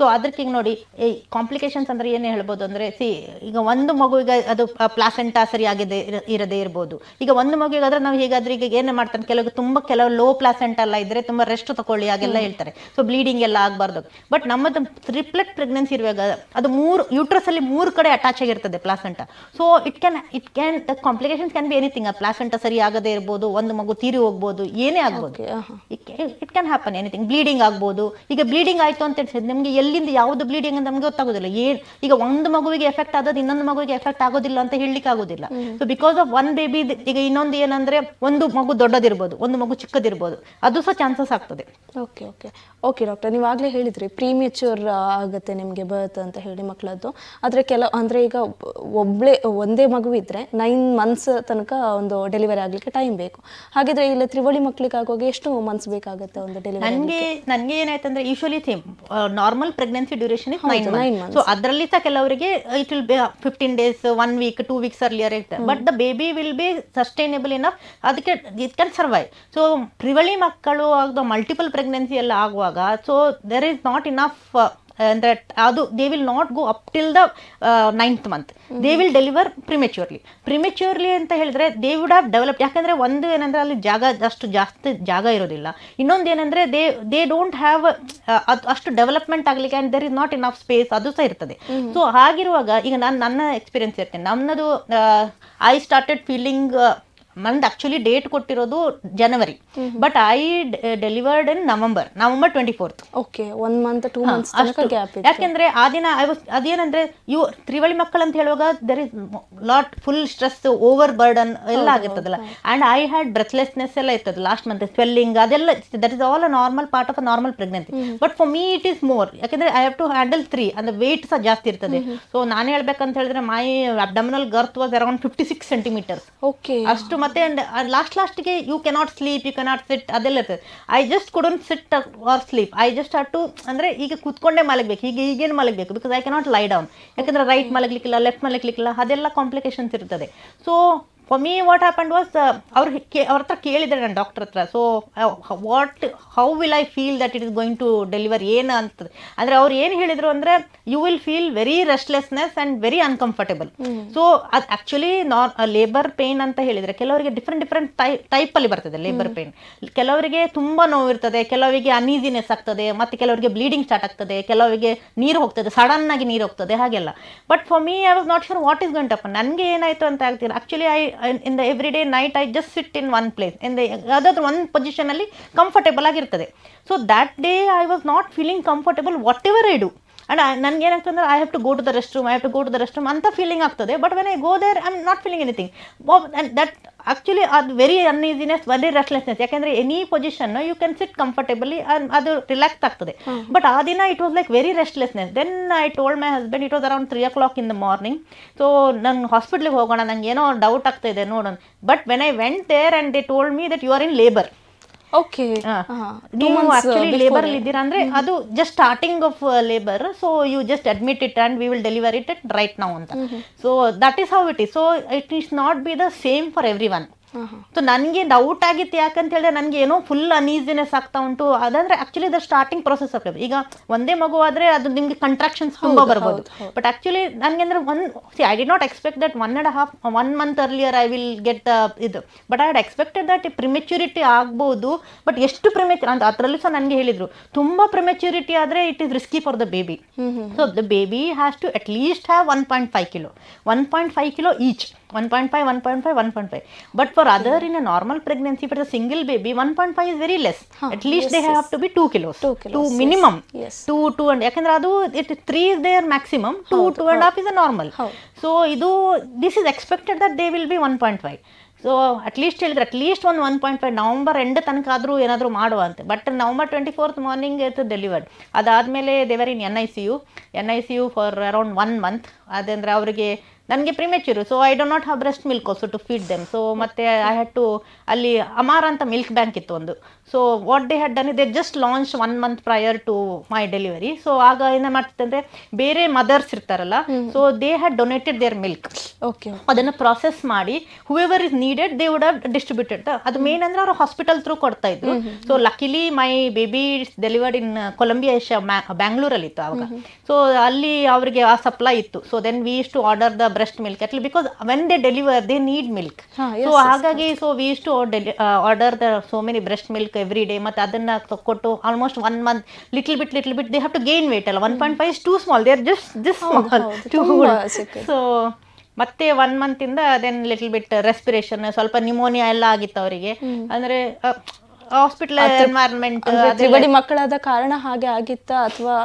so ಅದಕ್ಕೆ ಈಗ ನೋಡಿ ಈ ಕಾಂಪ್ಲಿಕೇಶನ್ಸ್ ಅಂದ್ರೆ ಏನು ಹೇಳ್ಬೋದು ಅಂದ್ರೆ ಸಿ ಈಗ ಒಂದು ಮಗುವಿಗೆ ಅದು ಪ್ಲಾಸೆಂಟಾ ಸರಿಯಾಗಿದೆ ಆಗಿದೆ ಇರದೇ ಇರ್ಬೋದು. ಈಗ ಒಂದು ಮಗುವಿಗೆ ಆದ್ರೆ ನಾವು ಹೇಗಾದ್ರೆ ಈಗ ಏನು ಮಾಡ್ತಾರೆ ಕೆಲವು ತುಂಬಾ ಕೆಲವು ಲೋ ಪ್ಲಾಸೆಂಟ್ ಎಲ್ಲ ಇದ್ರೆ ತುಂಬಾ ರೆಸ್ಟ್ ತಗೊಳ್ಳಿ ಹಾಗೆಲ್ಲ ಹೇಳ್ತಾರೆ. ಸೊ ಬ್ಲೀಡಿಂಗ್ ಎಲ್ಲ ಆಗಬಾರ್ದು. ಬಟ್ ನಮ್ಮದು ಟ್ರಿಪ್ಲೆಟ್ ಪ್ರೆಗ್ನೆನ್ಸಿ ಇರುವಾಗ ಅದು ಮೂರು ಯೂಟ್ರಸ್ ಅಲ್ಲಿ ಮೂರು ಕಡೆ ಅಟ್ಯಾಚ್ ಆಗಿರ್ತದೆ placenta so it can it can the complications can be anything ಆ ಪ್ಲಾಸೆಂಟ ಸರಿ ಆಗದೆ ಇರ್ಬೋದು ಒಂದು ಮಗು ತೀರಿ ಹೋಗ್ಬೋದು ಏನೇ ಆಗ್ಬೋದು. It can happen anything bleeding ಆಗ್ಬೋದು. ಈಗ ಬ್ಲೀಡಿಂಗ್ ಆಯ್ತು ಅಂತ ನಿಮಗೆ ಎಲ್ಲಿಂದ ಯಾವುದು ಬ್ಲೀಡಿಂಗ್ ಅಂತ ನಮ್ಗೆ ಗೊತ್ತಾಗೋದಿಲ್ಲ. ಏನ್ ಈಗ ಒಂದು ಮಗುವಿಗೆ ಎಫೆಕ್ಟ್ ಆದದ್ದು ಇನ್ನೊಂದು ಮಗುವಿಗೆ ಎಫೆಕ್ಟ್ ಆಗೋದಿಲ್ಲ ಅಂತ ಹೇಳಲಿಕ್ಕೆ ಆಗೋದಿಲ್ಲ so because of one baby ಈಗ ಇನ್ನೊಂದು ಏನಂದ್ರೆ ಒಂದು ಮಗು ದೊಡ್ಡದಿರ್ಬೋದು ಒಂದು ಮಗು ಚಿಕ್ಕದಿರ್ಬೋದು. ಅದು ಸಹ ಚಾನ್ಸಸ್ ಆಗ್ತದೆ. ಓಕೆ ಓಕೆ ಓಕೆ ಡಾಕ್ಟರ್ ನೀವು ಆಗಲೇ ಹೇಳಿದ್ರಿ ಪ್ರೀಮೆಚ್ಯೂರ್ ಆಗುತ್ತೆ ನಿಮಗೆ ಬರ್ತ್ ಅಂತ ಹೇಳಿ ಮಕ್ಕಳದ್ದು ಆದರೆ ಕೆಲ ಅಂದರೆ ಈಗ ಒಬ್ಳೆ ಒಂದೇ ಮಗು ಇದ್ದರೆ ನೈನ್ ಮಂತ್ಸ್ ತನಕ ಒಂದು ಡೆಲಿವರಿ ಆಗಲಿಕ್ಕೆ ಟೈಮ್ ಬೇಕು. ಹಾಗಿದ್ರೆ ಇಲ್ಲಿ ತ್ರಿವಳಿ ಮಕ್ಕಳಿಗೆ ಆಗುವಾಗ ಎಷ್ಟು ಮಂತ್ಸ್ ಬೇಕಾಗುತ್ತೆ ಒಂದು ಡೆಲಿವರಿ ನನಗೆ ನನಗೆ ಏನಾಯ್ತಂದ್ರೆ usually the normal pregnancy duration is nine months month so ಅದರಲ್ಲಿ ಸಹ ಕೆಲವರಿಗೆ it will be fifteen days one week two weeks earlier ಇರುತ್ತೆ. But the baby will be sustainable enough ಅದಕ್ಕೆ ಇಟ್ ಕ್ಯಾನ್ ಸರ್ವೈವ್ ಸೊ ತ್ರಿವಳಿ ಮಕ್ಕಳು ಆಗೋ ಮಲ್ಟಿಪಲ್ ಪ್ರೆಗ್ನೆನ್ಸಿ ಎಲ್ಲ ಆಗುವಾಗ so there is not enough ಅಂದ್ರೆ ಅದು they will not go up till the ninth month they will deliver prematurely prematurely ಅಂತ ಹೇಳಿದ್ರೆ ದೇ ವುಡ್ ಹ್ಯಾವ್ ಡೆವಲಪ್ ಯಾಕಂದ್ರೆ ಒಂದು ಏನಂದ್ರೆ ಅಲ್ಲಿ ಜಾಗ ಅಷ್ಟು ಜಾಸ್ತಿ ಜಾಗ ಇರೋದಿಲ್ಲ. ಇನ್ನೊಂದು ಏನಂದ್ರೆ ದೇ ದೇ ಡೋಂಟ್ ಹ್ಯಾವ್ ಅಷ್ಟು ಡೆವಲಪ್ಮೆಂಟ್ ಆಗಲಿಕ್ಕೆ and there is not enough space ಅದು ಸಹ ಇರ್ತದೆ. ಸೊ ಹಾಗಿರುವಾಗ ಈಗ ನಾನು ನನ್ನ ಎಕ್ಸ್ಪೀರಿಯನ್ಸ್ ಇರ್ತೇನೆ ನನ್ನದು ಐ ಸ್ಟಾರ್ಟೆಡ್ ಫೀಲಿಂಗ್ ನಂದು ಆಕ್ಚುಲಿ ಡೇಟ್ ಕೊಟ್ಟಿರೋದು ಜನವರಿ but I delivered in November November twenty fourth okay one month two months ಯಾಕೆಂದ್ರೆ ಆ ದಿನ ಐ ವಾಸ್ ಅದೇನಂದ್ರೆ ಯು ತ್ರಿವಳಿ ಮಕ್ಕಳು ಅಂತ ಹೇಳುವಾಗ there is lot full stress over burden ಎಲ್ಲ ಆಗಿರ್ತದಲ್ಲ. ಅಂಡ್ ಐ ಹ್ಯಾಡ್ ಬ್ರೆತ್ಲೆಸ್ನೆಸ್ ಎಲ್ಲ ಇರ್ತದೆ ಲಾಸ್ಟ್ ಮಂತ್ ಸ್ವೆಲ್ಲಿಂಗ್ ಅದೆಲ್ಲ that is all a normal part of a normal pregnancy but for me it is more ಯಾಕಂದ್ರೆ I have to handle three ಅಂದ್ರೆ ವೇಟ್ ಸಹ ಜಾಸ್ತಿ ಇರ್ತದೆ. ಸೊ ನಾನು ಹೇಳ್ಬೇಕಂತ ಹೇಳಿದ್ರೆ my abdominal girth was around fifty six centimetres okay ಅಷ್ಟು ಮತ್ತೆ ಲಾಸ್ಟ್ ಲಾಸ್ಟ್ಗೆ you cannot sleep you cannot sit ಅದೆಲ್ಲ ಇರ್ತದೆ. I just couldn't sit or sleep I just have to ಅಂದ್ರೆ ಈಗ ಕೂತ್ಕೊಂಡೇ ಮಲಗಬೇಕು. ಈಗ, ಈಗೇನು ಮಲಗಬೇಕು? Because I cannot lie down ಯಾಕಂದ್ರೆ ರೈಟ್ ಮಲಗಲಿಕ್ಕಿಲ್ಲ ಲೆಫ್ಟ್ ಮಲಗಲಿಕ್ಕಿಲ್ಲ, ಅದೆಲ್ಲ ಕಾಂಪ್ಲಿಕೇಶನ್ಸ್ ಇರ್ತದೆ. So for me what happened was ಅವ್ರು ಅವ್ರ ಹತ್ರ ಕೇಳಿದೆ ನಾನು ಡಾಕ್ಟರ್ ಹತ್ರ. So what how will I feel that it is going to deliver ಏನು ಅಂತದೆ. ಅಂದರೆ ಅವ್ರು ಏನು ಹೇಳಿದರು ಅಂದರೆ you will feel very restlessness and very uncomfortable so ಅದು ಆ್ಯಕ್ಚುಲಿ ನಾರ್ ಲೇಬರ್ ಪೇನ್ ಅಂತ ಹೇಳಿದರೆ ಕೆಲವರಿಗೆ ಡಿಫ್ರೆಂಟ್ ಡಿಫ್ರೆಂಟ್ ಟೈ ಟೈಪಲ್ಲಿ ಬರ್ತದೆ ಲೇಬರ್ ಪೇನ್ ಕೆಲವರಿಗೆ ತುಂಬ ನೋವಿರ್ತದೆ ಕೆಲವರಿಗೆ ಅನ್ಈಸಿನೆಸ್ ಆಗ್ತದೆ ಮತ್ತು ಕೆಲವರಿಗೆ ಬ್ಲೀಡಿಂಗ್ ಸ್ಟಾರ್ಟ್ ಆಗ್ತದೆ ಕೆಲವರಿಗೆ ನೀರು ಹೋಗ್ತದೆ ಸಡನ್ನಾಗಿ ನೀರು ಹೋಗ್ತದೆ ಹಾಗೆಲ್ಲ. But for me I was not sure what is ಗಂಟಪ್ಪ ನನಗೆ ಏನಾಯಿತು ಅಂತ ಆಗ್ತಿಲ್ಲ. Actually I in the every day night I just sit in one place in the ಯಾವುದಾದ್ರೂ ಒಂದು ಪೊಸಿಷನಲ್ಲಿ ಕಂಫರ್ಟೇಬಲ್ ಆಗಿರ್ತದೆ. So that day I was not feeling comfortable whatever I do and ನನಗೆ ಏನಾಗ್ತಂದ್ರೆ I have to go to the restroom I have to go to the restroom ಅಂತ ಫೀಲಿಂಗ್ ಆಗ್ತದೆ. But when I go there I am not feeling anything that actually ಅದು ವೆರಿ ಅನ್ಈಸಿನೆಸ್ ವೆರಿ ರೆಸ್ಟ್ಲೆಸ್ನೆಸ್ ಯಾಕೆಂದರೆ any position you can sit comfortably ಅದು ರಿಲ್ಯಾಕ್ಸ್ ಆಗ್ತದೆ. ಬಟ್ ಆ ದಿನ it was like very restlessness then I told my husband it was around three o'clock in the morning so ನಂಗೆ ಹಾಸ್ಪಿಟ್ಲಿಗೆ ಹೋಗೋಣ ನಂಗೆ ಏನೋ ಡೌಟ್ ಆಗ್ತಾ ಇದೆ ನೋಡೋಣ. But when I went there and they told me that you are in labour okay ನೀವು ಆಕ್ಚುಲಿ ಲೇಬರ್ ಇದ್ದೀರಾ ಅಂದ್ರೆ ಅದು just starting of labour so you just admit it and we will deliver it it right ನಾವು ಅಂತ. So that is how it is so it is not be the same for everyone ನನಗೆ ಡೌಟ್ ಆಗಿತ್ತು ಯಾಕಂತ ಹೇಳಿದ್ರೆ ನನಗೆ ಏನೋ ಫುಲ್ ಅನ್ಈಸಿನೆಸ್ ಆಗ್ತಾ ಉಂಟು. ಅದಂದ್ರೆ ಆಕ್ಚುಲಿ ದ ಸ್ಟಾರ್ಟಿಂಗ್ ಪ್ರೊಸೆಸ್ ಆಗ್ತದೆ. ಈಗ ಒಂದೇ ಮಗು ಆದ್ರೆ ಅದು ನಿಮ್ಗೆ ಕಂಟ್ರಾಕ್ಷನ್ಸ್ ತುಂಬಾ ಬರ್ಬೋದು. ಬಟ್ ಆಕ್ಚುಲಿ ನನಗೆ ಅಂದ್ರೆ once I did not expect that one and half one month earlier I will get the ಇದು. But I had expected that prematurity ಆಗ್ಬೋದು. ಬಟ್ ಎಷ್ಟು ಪ್ರಿಮೆಚ್ಯೂರ್ ಅಂತ ಅದರಲ್ಲೂ ಸಹ ನನಗೆ ಹೇಳಿದ್ರು. ತುಂಬಾ ಪ್ರಿಮೆಚ್ಯೂರಿಟಿ ಆದ್ರೆ it is risky for the baby so the baby has to at least have one point five kilo one point five kilo each one point five one point five one point five but for other in a normal pregnancy for a single baby one point five is very less at least they have to be two kilos to. Minimum Yes. Two two and ಯಾಕಂದ್ರೆ ಅದು it three is there maximum two two and half is a normal. So ಇದು this is expected that they will be one point five so at least ಹೇಳಿದ್ರೆ ಅಟ್ಲೀಸ್ಟ್ ಒಂದು one point five November end ತನಕ ಆದರೂ ಏನಾದರೂ ಮಾಡುವ ಅಂತ. But November twenty fourth morning ಇತ್ತು ಡೆಲಿವರ್ಡ್ ಅದಾದಮೇಲೆ they were in N I C U N I C U for around one month ಅದಂದರೆ ಅವರಿಗೆ ನನಗೆ premature so I don't not have breast milk also to feed them so ಮತ್ತೆ ಐ ಹ್ಯಾಡ್ ಟು ಅಲ್ಲಿ ಅಮಾರ್ ಅಂತ ಮಿಲ್ಕ್ ಬ್ಯಾಂಕ್ ಇತ್ತು ಒಂದು. So what they had done they just launch one month prior to my delivery so ಆಗ ಏನ್ ಮಾಡ್ತಿತ್ತು ಅಂದ್ರೆ ಬೇರೆ ಮದರ್ಸ್ ಇರ್ತಾರಲ್ಲ so they had donated their milk okay ಅದನ್ನು ಪ್ರಾಸೆಸ್ ಮಾಡಿ whoever is needed they would have distributed ಅದು ಮೇನ್ ಅಂದ್ರೆ ಅವರು ಹಾಸ್ಪಿಟಲ್ ಥ್ರೂ ಕೊಡ್ತಾ ಇದ್ರು. So luckily my baby delivered in Columbia ಬ್ಯಾಂಗ್ಳೂರಲ್ಲಿ ಇತ್ತು ಆವಾಗ. ಸೊ ಅಲ್ಲಿ ಅವರಿಗೆ ಆ ಸಪ್ಲೈ ಇತ್ತು. So then we is to order the breast milk ಅಟ್ಲಿ because when they deliver they need milk so ಹಾಗಾಗಿ so we is to order the so many breast milk every day ಮತ್ತೆ ಅದನ್ನ ಕೊಟ್ಟು almost one month little bit little bit they have to gain weight ಅಲ್ಲ. One point five too small they are just this small too. So ಮತ್ತೆ ಒನ್ ಮಂತ್ ಇಂದ ದೆನ್ ಲಿಟಲ್ ಬಿಟ್ ರೆಸ್ಪಿರೇಷನ್ ಸ್ವಲ್ಪ ನಿಮೋನಿಯಾ ಎಲ್ಲ ಆಗಿತ್ತು ಅವರಿಗೆ. ಅಂದ್ರೆ ಹಾಸ್ಪಿಟಲ್ ಎನ್ವೈರನ್ಮೆಂಟ್ ತ್ರಿವಳಿ ಮಕ್ಕಳಾದ ಕಾರಣ ಹಾಗೆ ಆಗಿತ್ತಾ ಅಥವಾ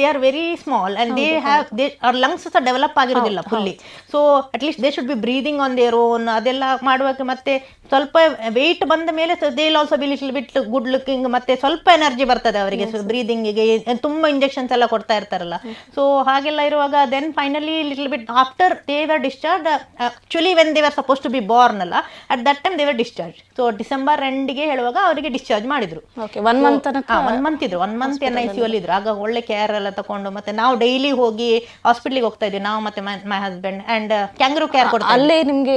they are very small and they have they ಅವ್ರ ಲಂಗ್ಸ್ ಸಹ ಡೆವಲಪ್ ಆಗಿರೋದಿಲ್ಲ fully so at least they should be breathing on their own ಅದೆಲ್ಲ ಮಾಡುವಾಗ ಮತ್ತೆ ಸ್ವಲ್ಪ ವೆಯ್ಟ್ ಬಂದ ಮೇಲೆ they also be little bit good looking ಮತ್ತೆ ಸ್ವಲ್ಪ ಎನರ್ಜಿ ಬರ್ತದೆ ಅವರಿಗೆ. ಬ್ರೀದಿಂಗಿಗೆ ತುಂಬಾ ಇಂಜೆಕ್ಷನ್ಸ್ ಎಲ್ಲ ಕೊಡ್ತಾ ಇರ್ತಾರಲ್ಲ. ಸೊ ಹಾಗೆಲ್ಲ ಇರುವಾಗ then finally little bit after they were discharge actually when they were suppose to be born ಅಲ್ಲ at that time they were discharge so December ಎಂಡ್ಗೆ ಹೇಳುವಾಗ ಅವರಿಗೆ ಡಿಸ್ಚಾರ್ಜ್ ಮಾಡಿದ್ರು. ಒನ್ ಮಂತ್ ಒನ್ ಮಂತ್ ಇದ್ರು. One month N I C ಅಲ್ಲಿ. ಇದ್ರು ಆಗ ಒಳ್ಳೆ ಕೇರ್ ಎಲ್ಲ ತಗೊಂಡು ಮತ್ತೆ ನಾವು ಡೈಲಿ ಹೋಗಿ ಹಾಸ್ಪಿಟ್ಲಿಗೆ ಹೋಗ್ತಾ ಇದ್ವಿ. ನಾವು ಮತ್ತೆ my husband and kangaroo care ಕೊಡ್ತಾ ಅಲ್ಲೇ ನಿಮ್ಗೆ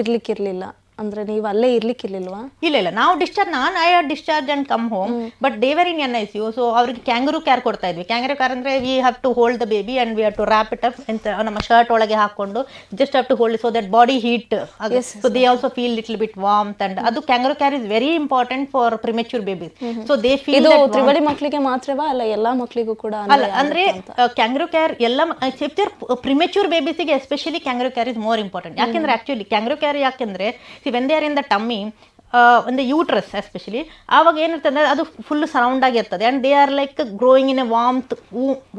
ಇರ್ಲಿಕ್ಕಿರ್ಲಿಲ್ಲ. ಅಂದ್ರೆ ನೀವು ಅಲ್ಲೇ ಇರ್ಲಿಕ್ಕಿರ್ಲಿಲ್ವಾ ಇಲ್ಲ ಇಲ್ಲ ನಾವು ಡಿಸ್ಚಾರ್ಜ್ ನಾನು I are discharge and come home. But they were in N I C U ಅವ್ರಿಗೆ ಕ್ಯಾಂಗರು ಕ್ಯಾರ್ ಕೊಡ್ತಾ ಇದ್ವಿ. ಕ್ಯಾಂಗರು ಕ್ಯಾರ್ ಅಂದ್ರೆ we have to hold the baby and we have to wrap it up ಅಂತ ನಮ್ಮ ಶರ್ಟ್ ಒಳಗೆ ಹಾಕೊಂಡು just have to hold so that body heat so they also feel little bit warm and ಅದು kangaroo care is very important for premature baby so they feel ಇದು ತ್ರಿವಳಿ ಮಕ್ಕಳಿಗೆ ಮಾತ್ರವಾ? ಅಲ್ಲ ಎಲ್ಲಾ ಮಕ್ಕಳಿಗೂ ಕೂಡ ಅಲ್ಲ ಅಂದ್ರೆ ಕ್ಯಾಂಗರು ಕೇರ್ ಎಲ್ಲ except premature ಬೇಬೀಸಿಗೆ especially kangaroo care is more important ಯಾಕೆಂದ್ರೆ ಆಕ್ಚುಲಿ ಕ್ಯಾಂಗರು ಕೇರ್ ಯಾಕೆಂದ್ರೆ see when they are in the tummy ಒಂದು ಯೂಟ್ರಸ್ ಎಸ್ಪೆಷಲಿ ಆವಾಗ ಏನಿರ್ತದೆ ಅಂದ್ರೆ ಅದು ಫುಲ್ ಸರೌಂಡ್ ಆಗಿರ್ತದೆ and they are like growing in a warmth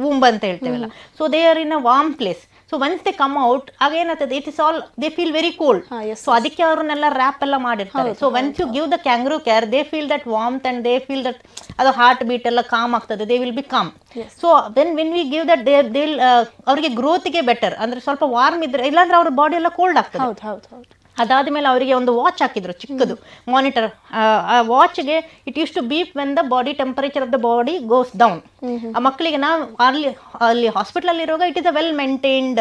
womb ಅಂತ ಹೇಳ್ತೇವಲ್ಲ. So they are in a warm place so once they come out ಆಗ ಏನಾಗ್ತದೆ it is all they feel very cold so ಅದಕ್ಕೆ ಅವ್ರನ್ನೆಲ್ಲ ರ್ಯಾಪ್ ಎಲ್ಲ ಮಾಡಿರ್ತಾರೆ. So once you give the kangaroo care they feel that warmth and they feel that ಅದು ಹಾರ್ಟ್ ಬೀಟ್ ಎಲ್ಲ ಕಾಮ್ ಆಗ್ತದೆ. They will be calm so then when we give that they they ಅವರಿಗೆ ಗ್ರೋತ್ಗೆ ಬೆಟರ್ ಅಂದ್ರೆ ಸ್ವಲ್ಪ ವಾರ್ಮ್ ಇದ್ರೆ ಇಲ್ಲಾಂದ್ರೆ ಅವ್ರ ಬಾಡಿ ಎಲ್ಲ ಕೋಲ್ಡ್ ಆಗ್ತದೆ. ಹೌದು ಅದಾದ್ಮೇಲೆ ಅವರಿಗೆ ಒಂದು ವಾಚ್ ಹಾಕಿದ್ರು ಚಿಕ್ಕದು ಮಾನಿಟರ್ ಆ ವಾಚ್ಗೆ it use to beep when the body temperature of the body goes down ಆ ಮಕ್ಕಳಿಗೆ ನಾವು ಅಲ್ಲಿ ಅಲ್ಲಿ ಹಾಸ್ಪಿಟಲ್ ಅಲ್ಲಿ ಇರುವಾಗ it is a well maintained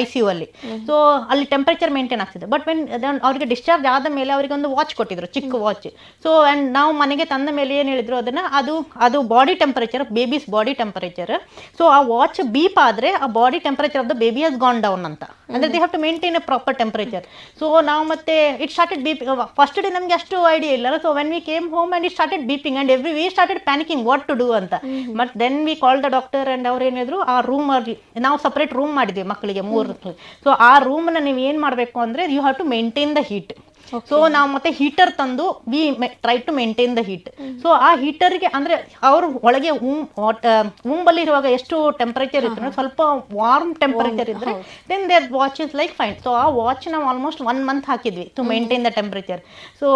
I C U ಅಲ್ಲಿ. ಸೊ ಅಲ್ಲಿ ಟೆಂಪರೇಚರ್ ಮೇಂಟೈನ್ ಆಗ್ತಿದೆ. ಬಟ್ ವೆನ್ ಅವ್ರಿಗೆ ಡಿಸ್ಚಾರ್ಜ್ ಆದ ಮೇಲೆ ಅವರಿಗೆ ಒಂದು ವಾಚ್ ಕೊಟ್ಟಿದ್ರು ಚಿಕ್ಕ ವಾಚ್ ಸೊ ಅಂಡ್ ನಾವು ಮನೆಗೆ ತಂದ ಮೇಲೆ ಏನು ಹೇಳಿದ್ರು ಅದನ್ನ ಅದು ಅದು body temperature babies body temperature so ಆ ವಾಚ್ ಬೀಪ್ ಆದ್ರೆ ಆ body temperature of the baby has gone down ಅಂತ. ಅಂದ್ರೆ they have to maintain a proper temperature so ನಾವು ಮತ್ತೆ it started beeping first day ನಮಗೆ ಅಷ್ಟು ಐಡಿಯಾ ಇಲ್ಲ. So when we came home and it started beeping and every we started panicking what to do ಅಂತ. But then we call the doctor and ಅವ್ರು ಏನಿದ್ರು ಆ ರೂಮ್ ಅಲ್ಲಿ ನಾವು ಸಪ್ರೇಟ್ ರೂಮ್ ಮಾಡಿದ್ವಿ ಮಕ್ಕಳಿಗೆ ಮೂರು ಸೊ ಆ ರೂಮ್ನ ನೀವು ಏನು ಮಾಡಬೇಕು ಅಂದ್ರೆ you have to maintain the heat so ನಾವು ಮತ್ತೆ ಹೀಟರ್ ತಂದು we try to maintain the heat so ಆ ಹೀಟರ್ಗೆ ಅಂದ್ರೆ ಅವ್ರ ಒಳಗೆ ಉಂಬಲ್ಲಿ ಇರುವಾಗ ಎಷ್ಟು ಟೆಂಪರೇಚರ್ ಇದ್ರೆ ಸ್ವಲ್ಪ ವಾರ್ಮ್ ಟೆಂಪರೇಚರ್ ಇದ್ರೆ then their watch is like fine so ಆ ವಾಚ್ ನಾವು ಆಲ್ಮೋಸ್ಟ್ ಒನ್ ಮಂತ್ ಹಾಕಿದ್ವಿ to maintain the temperature so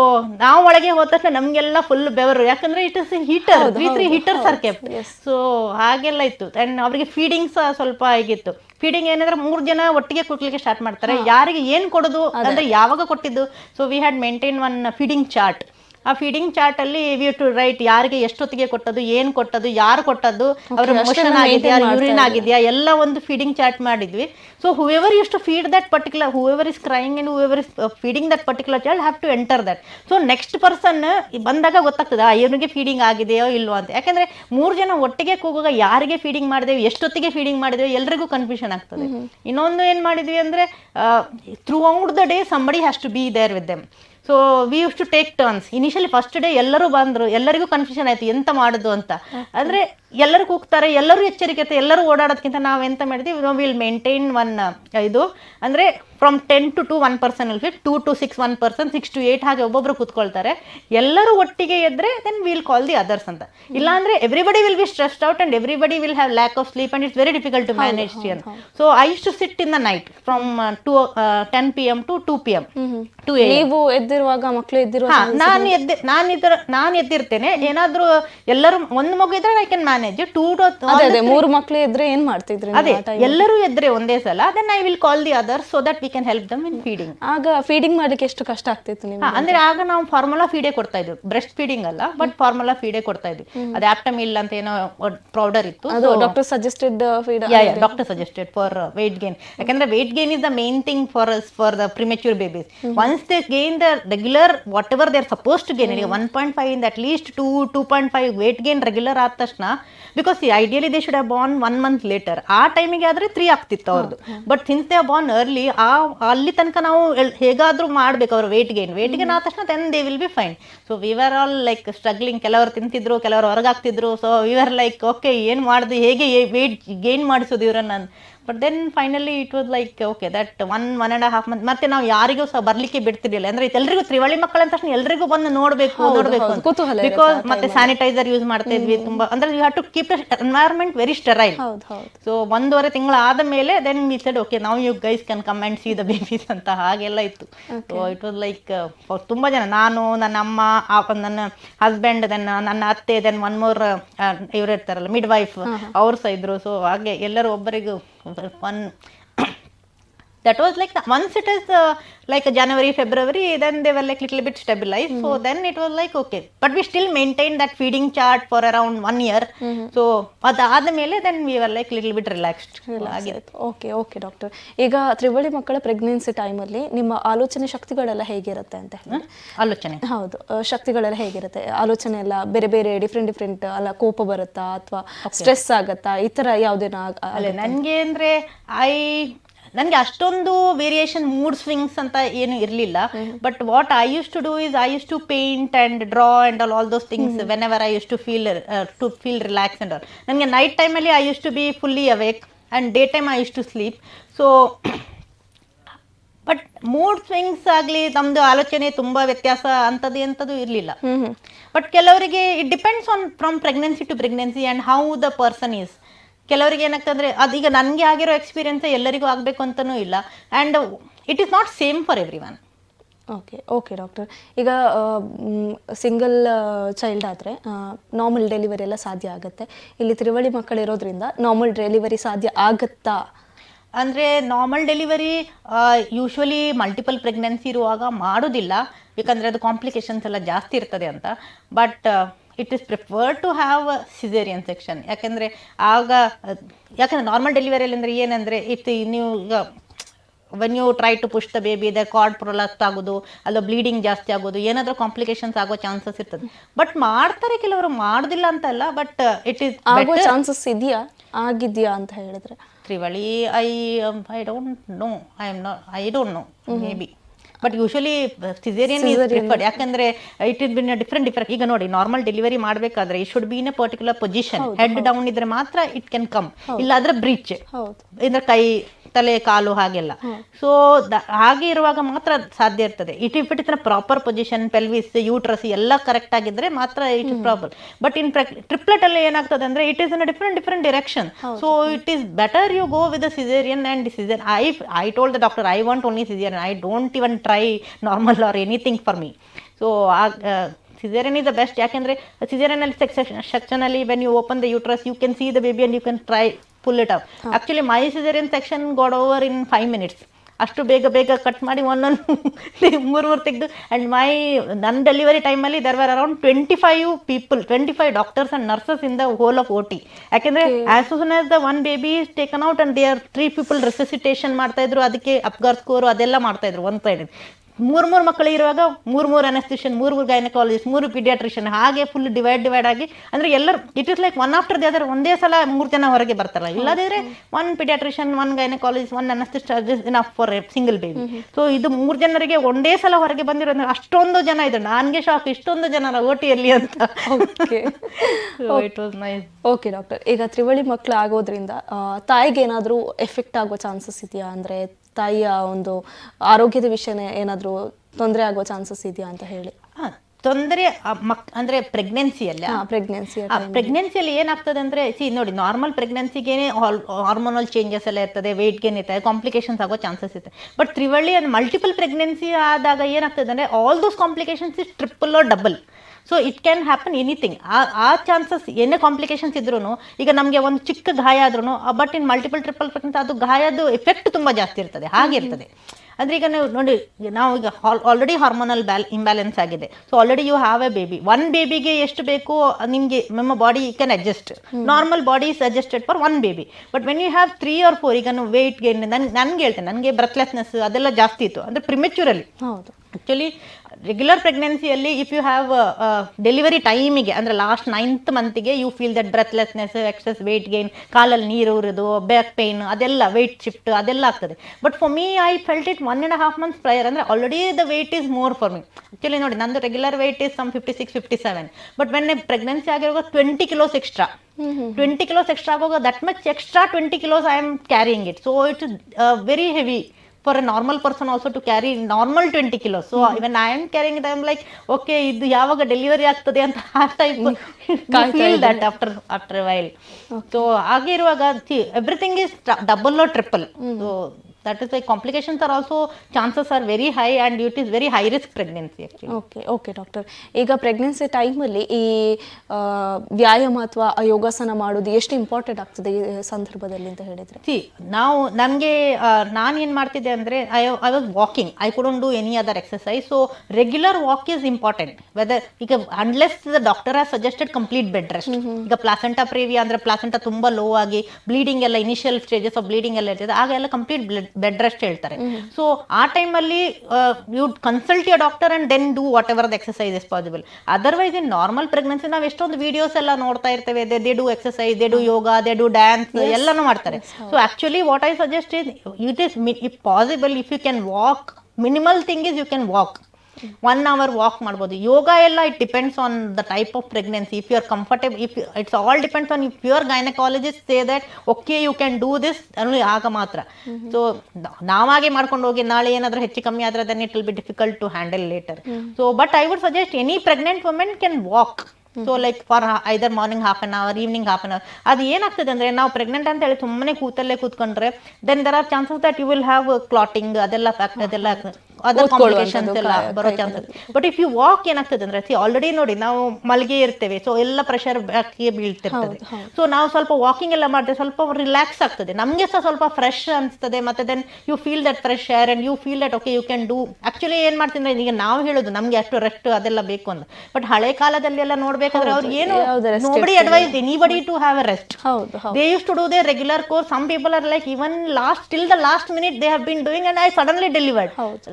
ನಾವು ಒಳಗೆ ಹೋದ ತಕ್ಷಣ ನಮಗೆಲ್ಲ ಫುಲ್ ಬೆವರು. ಯಾಕಂದ್ರೆ it is heater three three heaters are kept so ಹಾಗೆಲ್ಲ ಇತ್ತು. ಅಂಡ್ ಅವರಿಗೆ ಫೀಡಿಂಗ್ ಸಹ ಸ್ವಲ್ಪ ಆಗಿತ್ತು. ಫೀಡಿಂಗ್ ಏನಂದ್ರೆ ಮೂರು ಜನ ಒಟ್ಟಿಗೆ ಕುಟ್ಲಿಕ್ಕೆ ಸ್ಟಾರ್ಟ್ ಮಾಡ್ತಾರೆ. ಯಾರಿಗೆ ಏನು ಕೊಡೋದು ಅಂದ್ರೆ ಯಾವಾಗ ಕೊಟ್ಟಿದ್ದು? So we had maintain one feeding chart ಆ ಫೀಡಿಂಗ್ ಚಾರ್ಟ್ ಅಲ್ಲಿ ವ್ಯೂ ಟು ರೈಟ್ ಯಾರಿಗೆ ಎಷ್ಟೊತ್ತಿಗೆ ಕೊಟ್ಟದ್ದು ಏನ್ ಕೊಟ್ಟದ್ದು ಯಾರು ಕೊಟ್ಟದ್ದು ಅವ್ರ ಮೋಷನ್ ಆಗಿದೆಯಾ ಯೂರಿನ್ ಆಗಿದೆಯಾ ಎಲ್ಲ ಒಂದು ಫೀಡಿಂಗ್ ಚಾರ್ಟ್ ಮಾಡಿದ್ವಿ. So whoever use to feed that particular whoever is crying and whoever is feeding that particular child have to enter that so next person ಬಂದಾಗ ಗೊತ್ತಾಗ್ತದೆ ಇವನಿಗೆ ಫೀಡಿಂಗ್ ಆಗಿದೆಯೋ ಇಲ್ವೋ ಅಂತ. ಯಾಕಂದ್ರೆ ಮೂರು ಜನ ಒಟ್ಟಿಗೆ ಕೂಗುವಾಗ ಯಾರಿಗೆ ಫೀಡಿಂಗ್ ಮಾಡಿದೆವು ಎಷ್ಟೊತ್ತಿಗೆ ಫೀಡಿಂಗ್ ಮಾಡಿದೆವು ಎಲ್ರಿಗೂ ಕನ್ಫ್ಯೂಷನ್ ಆಗ್ತದೆ. ಇನ್ನೊಂದು ಏನು ಮಾಡಿದ್ವಿ ಅಂದ್ರೆ throughout the day somebody has to be there with them so we use to take turns initially first day ಎಲ್ಲರೂ ಬಂದರು. ಎಲ್ಲರಿಗೂ ಕನ್ಫ್ಯೂಷನ್ ಆಯ್ತು ಎಂತ ಮಾಡೋದು ಅಂತ. ಅಂದ್ರೆ ಎಲ್ಲರೂ ಕೂಗ್ತಾರೆ ಎಲ್ಲರೂ ಎಚ್ಚರಿಕೆ ಎಲ್ಲರೂ ಓಡಾಡೋದಕ್ಕಿಂತ ನಾವು ಎಂತ ಮಾಡಿದ್ವಿ ವಿಲ್ ಮೇಂಟೈನ್ ಒನ್ ಇದು. ಅಂದ್ರೆ from ten to two one person ಅಲ್ಲಿ two to six one person six to eight ಹಾಗೆ ಒಬ್ಬೊಬ್ರು ಕೂತ್ಕೊಳ್ತಾರೆ. ಎಲ್ಲರೂ ಒಟ್ಟಿಗೆ ಎದ್ರೆ then will call the others ಅಂತ. ಇಲ್ಲಾಂದ್ರೆ everybody will be stressed out and everybody will have lack of sleep and it's very difficult to manage ಅಂತ so I to sit in the night from to ten P M to two P M to ನೀವು ಎದ್ದಿರುವಾಗ ಮಕ್ಕಳು ಎದ್ದಿರುವ ಹಾ ನಾನು ಎದ್ದೆ ನಾನು ಇದ್ರ ನಾನು ಎದ್ದಿರ್ತೇನೆ. ಏನಾದರೂ ಎಲ್ಲರೂ ಒಂದು ಮಗು ಇದ್ರೆ ಐ ಕ್ಯಾನ್ ಮ್ಯಾನೇಜ್ ಟೂ ಅದೇ ಅದೇ ಮೂರು ಮಕ್ಳು ಇದ್ರೆ ಏನ್ ಮಾಡ್ತಿದ್ರಿ ಅದೇ ಎಲ್ಲರೂ ಎದ್ರೆ ಒಂದೇ ಸಲ then I will call the other so that we can help them in feeding ಆಗ ಫೀಡಿಂಗ್ ಮಾಡ್ಲಿಕ್ಕೆ ಎಷ್ಟು ಕಷ್ಟ ಆಗ್ತಿತ್ತು ನಿಮ್ಗೆ? ಅಂದ್ರೆ ಆಗ ನಾವು ಫಾರ್ಮುಲಾ ಫೀಡೇ ಕೊಡ್ತಾ ಇದ್ವಿ. ಬ್ರೆಸ್ಟ್ ಫೀಡಿಂಗ್ ಅಲ್ಲ ಬಟ್ ಫಾರ್ಮುಲಾ ಫೀಡೇ ಕೊಡ್ತಾ ಇದ್ವಿ. ಅದು ಇಲ್ಲ ಅಂತ ಏನೋ ಪೌಡರ್ ಇತ್ತು ಅದು doctor suggested feed doctor suggested for weight gain ಯಾಕಂದ್ರೆ weight gain is the main thing for for the premature babies once they gain the regular whatever they are suppose to gain one point five ಇಂದ at least two two point five weight gain regular ಆದ ತಕ್ಷಣ because ideally they should have born one month later ಆ ಟೈಮಿಗೆ ಆದರೆ ತ್ರೀ ಆಗ್ತಿತ್ತು ಅವ್ರದ್ದು but since they born early ಆ ಅಲ್ಲಿ ತನಕ ನಾವು ಹೇಗಾದರೂ ಮಾಡಬೇಕು ಅವ್ರ ವೇಟ್ ಗೇನ್ ವೇಟ್ ಗೇನ್ ಆದ ತಕ್ಷಣ then they will be fine so we were all like struggling ಕೆಲವರು ತಿಂತಿದ್ರು ಕೆಲವರು ಹೊರಗಾಗ್ತಿದ್ರು. So we were like okay ಏನು ಮಾಡೋದು ಹೇಗೆ ವೇಟ್ ಗೇನ್ ಮಾಡಿಸೋದು ಇವರನ್ನ but then finally it was like okay that one one and half month ಮತ್ತೆ ನಾವು ಯಾರಿಗೂ ಸಹ ಬರ್ಲಿಕ್ಕೆ ಬಿಡ್ತಿರ್ಲಿಲ್ಲ. ಅಂದ್ರೆ ಎಲ್ರಿಗೂ ತ್ರಿವಳಿ ಮಕ್ಕಳ ತಕ್ಷಣ ಎಲ್ರಿಗೂ ಬಂದು ನೋಡಬೇಕು ನೋಡಬೇಕು ಕುತೂಹಲ ಬಿಕಾಸ್ ಮತ್ತೆ ಸ್ಯಾನಿಟೈಸರ್ ಯೂಸ್ ಮಾಡ್ತಾ ಇದ್ವಿ ತುಂಬಾ. ಅಂದ್ರೆ you have to keep environment very sterile so ಒಂದೂವರೆ ತಿಂಗಳ ಆದ ಮೇಲೆ ದೆನ್ ವಿ ಸೆಡ್ ಓಕೆ ನಾವು you guys can come and see the babies ಅಂತ ಹಾಗೆಲ್ಲ ಇತ್ತು. ಸೊ ಇಟ್ ವಾಸ್ ಲೈಕ್ ತುಂಬಾ ಜನ ನಾನು ನನ್ನ ಅಮ್ಮ ನನ್ನ ಹಸ್ಬೆಂಡ್ ದೆನ್ ನನ್ನ ಅತ್ತೆ ದೆನ್ ಒನ್ ಮೋರ್ ಇವ್ರು ಇರ್ತಾರಲ್ಲ ಮಿಡ್ ವೈಫ್ ಅವ್ರು ಸಹ ಇದ್ರು. ಸೊ ಹಾಗೆ ಎಲ್ಲರೂ ಒಬ್ಬರಿಗೂ one that was like once it is uh, like january february then they were like little bit stabilized so then it was like okay but we still maintained that feeding chart for around one year so ಅದಾದ್ಮೇಲೆ then we were like little bit relaxed ಆಗಿದೆ ಓಕೆ ಓಕೆ ಡಾಕ್ಟರ್ ಈಗ ತ್ರಿವಳಿ ಮಕ್ಕಳ ಪ್ರೆಗ್ನೆನ್ಸಿ ಟೈಮಲ್ಲಿ ನಿಮ್ಮ ಆಲೋಚನೆ ಶಕ್ತಿಗಳೆಲ್ಲ ಹೇಗಿರುತ್ತೆ ಅಂತ ಹೇಳಿ ಆಲೋಚನೆ ಹೌದು ಶಕ್ತಿಗಳೆಲ್ಲ ಹೇಗಿರುತ್ತೆ ಆಲೋಚನೆ ಎಲ್ಲ ಬೇರೆ ಬೇರೆ ಡಿಫ್ರೆಂಟ್ ಡಿಫ್ರೆಂಟ್ ಅಲ್ಲ ಕೋಪ ಬರುತ್ತಾ ಅಥವಾ ಸ್ಟ್ರೆಸ್ ಆಗತ್ತಾ ಈ ತರ ಯಾವ್ದೇನ ನನಗೆ ಅಂದರೆ ಐ ನನಗೆ ಅಷ್ಟೊಂದು ವೇರಿಯೇಷನ್ ಮೂಡ್ ಸ್ವಿಂಗ್ಸ್ ಅಂತ ಏನು ಇರಲಿಲ್ಲ. But what I use to do is I use to paint and draw and all all those things whenever I use to feel to feel relax and all ನನಗೆ ನೈಟ್ ಟೈಮಲ್ಲಿ I use to be fully awake and day time I use to sleep so but mood swings ಆಗಲಿ ನಮ್ಮದು ಆಲೋಚನೆ ತುಂಬ ವ್ಯತ್ಯಾಸ ಅಂಥದ್ದು ಎಂಥದ್ದು ಇರಲಿಲ್ಲ. ಬಟ್ ಕೆಲವರಿಗೆ it depends on from pregnancy to pregnancy and how the person is ಕೆಲವರಿಗೆ ಏನಕ್ಕಂದರೆ ಅದು ಈಗ ನನಗೆ ಆಗಿರೋ ಎಕ್ಸ್ಪೀರಿಯನ್ಸ್ ಎಲ್ಲರಿಗೂ ಆಗಬೇಕು ಅಂತಲೂ ಇಲ್ಲ. And it is not same for everyone okay okay doctor ಈಗ ಸಿಂಗಲ್ ಚೈಲ್ಡ್ ಆದರೆ ನಾರ್ಮಲ್ ಡೆಲಿವರಿ ಎಲ್ಲ ಸಾಧ್ಯ ಆಗುತ್ತೆ. ಇಲ್ಲಿ ತ್ರಿವಳಿ ಮಕ್ಕಳಿರೋದ್ರಿಂದ ನಾರ್ಮಲ್ ಡೆಲಿವರಿ ಸಾಧ್ಯ ಆಗುತ್ತಾ? ಅಂದರೆ normal delivery usually multiple pregnancy ಇರುವಾಗ ಮಾಡೋದಿಲ್ಲ. ಯಾಕಂದರೆ ಅದು ಕಾಂಪ್ಲಿಕೇಶನ್ಸ್ ಎಲ್ಲ ಜಾಸ್ತಿ ಇರ್ತದೆ ಅಂತ. But it is prefer to have caesarean section. ಯಾಕೆಂದರೆ ಆಗ ಯಾಕಂದ್ರೆ ಯಾಕಂದರೆ ನಾರ್ಮಲ್ ಡೆಲಿವರಿಯಲ್ಲಿ ಅಂದರೆ ಏನಂದರೆ ಇತ್ತು ನೀವು ಈಗ when you try to push the baby the cord prolapse ಆಗೋದು ಅಲ್ಲ ಬ್ಲೀಡಿಂಗ್ ಜಾಸ್ತಿ ಆಗೋದು ಏನಾದರೂ ಕಾಂಪ್ಲಿಕೇಶನ್ಸ್ ಆಗೋ ಚಾನ್ಸಸ್ ಇರ್ತದೆ. ಬಟ್ ಮಾಡ್ತಾರೆ ಕೆಲವರು ಮಾಡೋದಿಲ್ಲ ಅಂತಲ್ಲ ಬಟ್ ಇಟ್ ಈಸ್ ಆಗೋ ಚಾನ್ಸಸ್ ಇದೆಯಾ? ಆಗಿದೆಯಾ ಅಂತ ಹೇಳಿದ್ರೆ? ತ್ರಿವಳಿ I I don't know I am not I don't know maybe but usually caesarean is preferred ಯಾಕಂದ್ರೆ it is been different different ಈಗ ನೋಡಿ ನಾರ್ಮಲ್ ಡೆಲಿವರಿ ಮಾಡಬೇಕಾದ್ರೆ it should be in a particular position head down ಇದ್ರೆ ಮಾತ್ರ ಇಟ್ ಕ್ಯಾನ್ ಕಮ್ ಇಲ್ಲಾದ್ರೆ ಬ್ರಿಚ್ ಇದ್ರ ಕೈ ತಲೆ ಕಾಲು ಹಾಗೆಲ್ಲ. ಸೊ ಹಾಗೆ ಇರುವಾಗ ಮಾತ್ರ ಸಾಧ್ಯ ಇರ್ತದೆ. It if it is proper position pelvis uterus ಎಲ್ಲ ಕರೆಕ್ಟ್ ಆಗಿದ್ರೆ ಮಾತ್ರ it is proper but in triplet ಅಲ್ಲಿ ಏನಾಗ್ತದೆ ಅಂದ್ರೆ it is in different different direction so it is better you go with caesarean and caesarean I I told the doctor I want only caesarean I don't even try normal or anything for me so ಆಗ ಸಿಸೇರಿಯನ್ ಇಸ್ ದ ಬೆಸ್ಟ್ ಯಾಕೆಂದರೆ ಸಿಸೇರಿಯನ್ ಸೆಕ್ಷನ್ ಅಲ್ಲಿ when you open the uterus you can see the baby and you can try pull it up actually my caesarean section got over in five minutes ಅಷ್ಟು ಬೇಗ ಬೇಗ ಕಟ್ ಮಾಡಿ ಒಂದೊಂದು ಮೂರು ಮೂರು ತೆಗೆದು ಆ್ಯಂಡ್ ಮೈ ನನ್ನ ಡೆಲಿವರಿ ಟೈಮಲ್ಲಿ there were around twenty five people twenty five doctors and nurses in the whole of O T ಯಾಕೆಂದರೆ as soon as the one baby is taken out and they are three people resuscitation ಮಾಡ್ತಾ ಇದ್ರು ಅದಕ್ಕೆ ಅಪ್ಗಾರ್ ಸ್ಕೋರು ಅದೆಲ್ಲ ಮಾಡ್ತಾ ಇದ್ರು ಒಂದು ಸೈಡ್ ಮೂರು ಮೂರು ಮಕ್ಕಳು ಇರುವಾಗ ಮೂರು ಮೂರು ಅನಸ್ಟಿಷನ್ ಮೂರು ಮೂರು ಗೈನಕಾಲಜಿಸ್ಟ್ ಮೂರು ಪಿಡಿಯಾಟ್ರಿಷನ್ ಹಾಗೆ ಫುಲ್ ಡಿವೈಡ್ ಡಿವೈಡ್ ಆಗಿ ಅಂದರೆ ಎಲ್ಲರೂ it is like one after the other ಒಂದೇ ಸಲ ಮೂರು ಜನ ಹೊರಗೆ ಬರ್ತಾರಲ್ಲ. ಇಲ್ಲದಿದ್ರೆ one paediatrician one gynaecologist one anaesthetist of for single baby so ಇದು ಮೂರು ಜನರಿಗೆ ಒಂದೇ ಸಲ ಹೊರಗೆ ಬಂದಿರೋದು ಅಷ್ಟೊಂದು ಜನ ಇದ್ರು. ನನಗೆ ಶಾಕ್ ಇಷ್ಟೊಂದು ಜನರ ಓಟಿಯಲ್ಲಿ ಅಂತ. It was nice okay doctor ಈಗ ತ್ರಿವಳಿ ಮಕ್ಕಳು ಆಗೋದ್ರಿಂದ ತಾಯಿಗೆ ಏನಾದರೂ ಎಫೆಕ್ಟ್ ಆಗೋ ಚಾನ್ಸಸ್ ಇದೆಯಾ? ಅಂದರೆ ತಾಯಿಯ ಒಂದು ಆರೋಗ್ಯದ ವಿಷಯ ಏನಾದರೂ ತೊಂದರೆ ಆಗೋ ಚಾನ್ಸಸ್ ಇದೆಯಾ ಅಂತ ಹೇಳಿ. ತೊಂದರೆ ಮಕ್ ಅಂದ್ರೆ ಪ್ರೆಗ್ನೆನ್ಸಿಯಲ್ಲಿ ಪ್ರೆಗ್ನೆನ್ಸಿ ಪ್ರೆಗ್ನೆನ್ಸಿಯಲ್ಲಿ ಏನಾಗ್ತದೆ ಅಂದ್ರೆ ಸಿ ನೋಡಿ ನಾರ್ಮಲ್ ಪ್ರೆಗ್ನೆನ್ಸಿಗೇನೆ ಹಾರ್ಮೋನಲ್ ಚೇಂಜಸ್ ಎಲ್ಲ ಇರ್ತದೆ ವೇಟ್ ಗೇನ್ ಇರ್ತದೆ ಕಾಂಪ್ಲಿಕೇಶನ್ಸ್ ಆಗೋ ಚಾನ್ಸಸ್ ಇರ್ತದೆ. ಬಟ್ ತ್ರಿವಳ್ಳಿ ಅಂಡ್ ಮಲ್ಟಿಪಲ್ ಪ್ರೆಗ್ನೆನ್ಸಿ ಆದಾಗ ಏನಾಗ್ತದೆ ಅಂದ್ರೆ all those complications is triple or double so it can happen anything ಆ ಆ ಚಾನ್ಸಸ್ ಏನೇ ಕಾಂಪ್ಲಿಕೇಶನ್ಸ್ ಇದ್ರೂ ಈಗ ನಮಗೆ ಒಂದು ಚಿಕ್ಕ ಗಾಯ ಆದ್ರೂ ಬಟ್ ಇನ್ ಮಲ್ಟಿಪಲ್ ಟ್ರಿಪಲ್ ಅದು ಗಾಯದ ಎಫೆಕ್ಟ್ ತುಂಬ ಜಾಸ್ತಿ ಇರ್ತದೆ. ಹಾಗಿರ್ತದೆ ಅಂದರೆ ಅಂದ್ರೆ ಈಗ ನೀವು ನೋಡಿ ನಾವು ಈಗ ಆಲ್ರೆಡಿ ಹಾರ್ಮೋನಲ್ ಬ್ಯಾಲ್ ಇಂಬ್ಯಾಲೆನ್ಸ್ ಆಗಿದೆ. So already you have a baby one ಬೇಬಿಗೆ ಎಷ್ಟು ಬೇಕು ನಿಮಗೆ ನಮ್ಮ body can adjust normal body is adjusted for one baby but when you have three or four ಈಗ ವೆಯ್ಟ್ ಗೇನ್ ನನ್ ನನ್ಗೆ ಹೇಳ್ತೇನೆ ನನಗೆ ಬ್ರೆತ್ಲೆಸ್ನೆಸ್ ಅದೆಲ್ಲ ಜಾಸ್ತಿ ಇತ್ತು. ಅಂದರೆ ಪ್ರಿಮೆಚ್ಯೂರಲ್ಲಿ ಹೌದು. ಆ್ಯಕ್ಚುಲಿ ರೆಗ್ಯುಲರ್ ಪ್ರೆಗ್ನೆನ್ಸಿಯಲ್ಲಿ ಇಫ್ ಯು ಹ್ಯಾವ್ ಡೆಲಿವರಿ ಟೈಮಿಗೆ ಅಂದರೆ last ninth ಮಂತಿಗೆ you feel that breathlessness excess weight gain ಕಾಲಲ್ಲಿ ನೀರು ಉರಿದು ಬ್ಯಾಕ್ ಪೇನ್ ಅದೆಲ್ಲ ವೆಯ್ಟ್ ಶಿಫ್ಟ್ ಅದೆಲ್ಲ ಆಗ್ತದೆ. But for me I felt it one and half months prior ಅಂದರೆ already the weight is more for me actually ನೋಡಿ ನಂದು regular weight is some fifty six fifty seven but when pregnancy ಆಗಿರುವಾಗ twenty kilos extra twenty kilos extra ಆಗುವಾಗ that much extra twenty kilos I am carrying it so it's very heavy for a normal person also to carry normal twenty kilo so even I am carrying it I am like okay ಇದು ಯಾವಾಗ ಡೆಲಿವರಿ ಆಗ್ತದೆ ಅಂತ ಆ type feel that after after while so ಹಾಗೆ ಇರುವಾಗ everything is double or triple that is like complications are also chances are very high and it is very high risk pregnancy okay okay doctor ಈಗ ಪ್ರೆಗ್ನೆನ್ಸಿ ಟೈಮಲ್ಲಿ ಈ ಆ, ವ್ಯಾಯಾಮ ಅಥವಾ ಯೋಗಾಸನ ಮಾಡೋದು ಎಷ್ಟು ಇಂಪಾರ್ಟೆಂಟ್ ಆಗ್ತದೆ ಈ ಸಂದರ್ಭದಲ್ಲಿ ಅಂತ ಹೇಳಿದ್ರೆ? ಸಿ ನಾವು ನನಗೆ ನಾನು ಏನು ಮಾಡ್ತಿದ್ದೆ ಅಂದರೆ I I was walking I couldn't do any other exercise so regular walk is important whether ಈಗ unless the doctor has suggested complete bed rest ಈಗ ಪ್ಲಾಸೆಂಟಾ ಪ್ರೇವಿಯಾ ಅಂದರೆ ಪ್ಲಾಸೆಂಟಾ ತುಂಬ ಲೋ ಆಗಿ ಬ್ಲೀಡಿಂಗ್ ಎಲ್ಲ ಇನಿಷಿಯಲ್ ಸ್ಟೇಜಸ್ ಆಫ್ ಬ್ಲೀಡಿಂಗ್ ಎಲ್ಲ ಇರ್ತದೆ ಆಗೆಲ್ಲ ಕಂಪ್ಲೀಟ್ ಬೆಡ್ ರೆಸ್ಟ್ ಹೇಳ್ತಾರೆ. ಸೊ ಆ ಟೈಮಲ್ಲಿ you consult your doctor and then do whatever the exercise is possible otherwise in normal pregnancy ನಾವು ಎಷ್ಟೊಂದು ವಿಡಿಯೋಸ್ ಎಲ್ಲ ನೋಡ್ತಾ ಇರ್ತೇವೆ. They they do exercise they do yoga they do dance ಎಲ್ಲನೂ ಮಾಡ್ತಾರೆ. So actually what I suggest is it is if possible if you can walk minimal thing is you can walk one hour walk ಮಾಡ್ಬೋದು. ಯೋಗ ಎಲ್ಲ it depends on the type of pregnancy if you are comfortable if it's all depends on if your gynaecologist say that okay you can do this ಅನ್ನೋ ಆಗ ಮಾತ್ರ. ಸೊ ನಾವಾಗೆ ಮಾಡ್ಕೊಂಡು ಹೋಗಿ ನಾಳೆ ಏನಾದರೂ ಹೆಚ್ಚು ಕಮ್ಮಿ ಆದರೆ then it will be difficult to handle later so but I would suggest any pregnant women can walk so like for either morning half an hour evening half an hour ಅದು ಏನಾಗ್ತದೆ ಅಂದ್ರೆ ನಾವು ಪ್ರೆಗ್ನೆಂಟ್ ಅಂತ ಹೇಳಿ ಸುಮ್ಮನೆ ಕೂತಲ್ಲೇ ಕೂತ್ಕೊಂಡ್ರೆ then there are chances that you will have clotting ಅದೆಲ್ಲ ಫ್ಯಾಕ್ಟ್ ಅದೆಲ್ಲ ಅದರ್ ಕಾಂಪ್ಲಿಕೇಶನ್ಸ್ ಎಲ್ಲ ಬರೋ chances but if you walk ಏನಾಗ್ತದೆ ಅಂದ್ರೆ ಸಿ ಆಲ್ರೆಡಿ ನೋಡಿ ನಾವು ಮಲ್ಗೆ ಇರ್ತೇವೆ ಸೊ ಎಲ್ಲ ಪ್ರೆಷರ್ ಬ್ಯಾಕ್ಗೆ ಬೀಳ್ತಿರ್ತದೆ. ಸೊ ನಾವು ಸ್ವಲ್ಪ ವಾಕಿಂಗ್ ಎಲ್ಲ ಮಾಡಿದ್ರೆ ಸ್ವಲ್ಪ ರಿಲ್ಯಾಕ್ಸ್ ಆಗ್ತದೆ. ನಮಗೆ ಸಹ ಸ್ವಲ್ಪ ಫ್ರೆಶ್ ಅನಿಸ್ತದೆ ಮತ್ತೆ then you feel that fresh air and you feel that okay you can do actually ಏನ್ ಮಾಡ್ತೀನಿ ಈಗ ನಾವು ಹೇಳೋದು ನಮ್ಗೆ ಅಷ್ಟು ರೆಸ್ಟ್ ಅದೆಲ್ಲ ಬೇಕು ಅಂತ. ಬಟ್ ಹಳೆ ಕಾಲದಲ್ಲಿ ಎಲ್ಲ ನೋಡ್ಬೇಕಾದ್ರೆ ಅವ್ರು ಏನು nobody advise anybody to have a rest ಹೌದು ಹೌದು they used to do their regular course some people are like even last till the last minute they have been doing and i suddenly delivered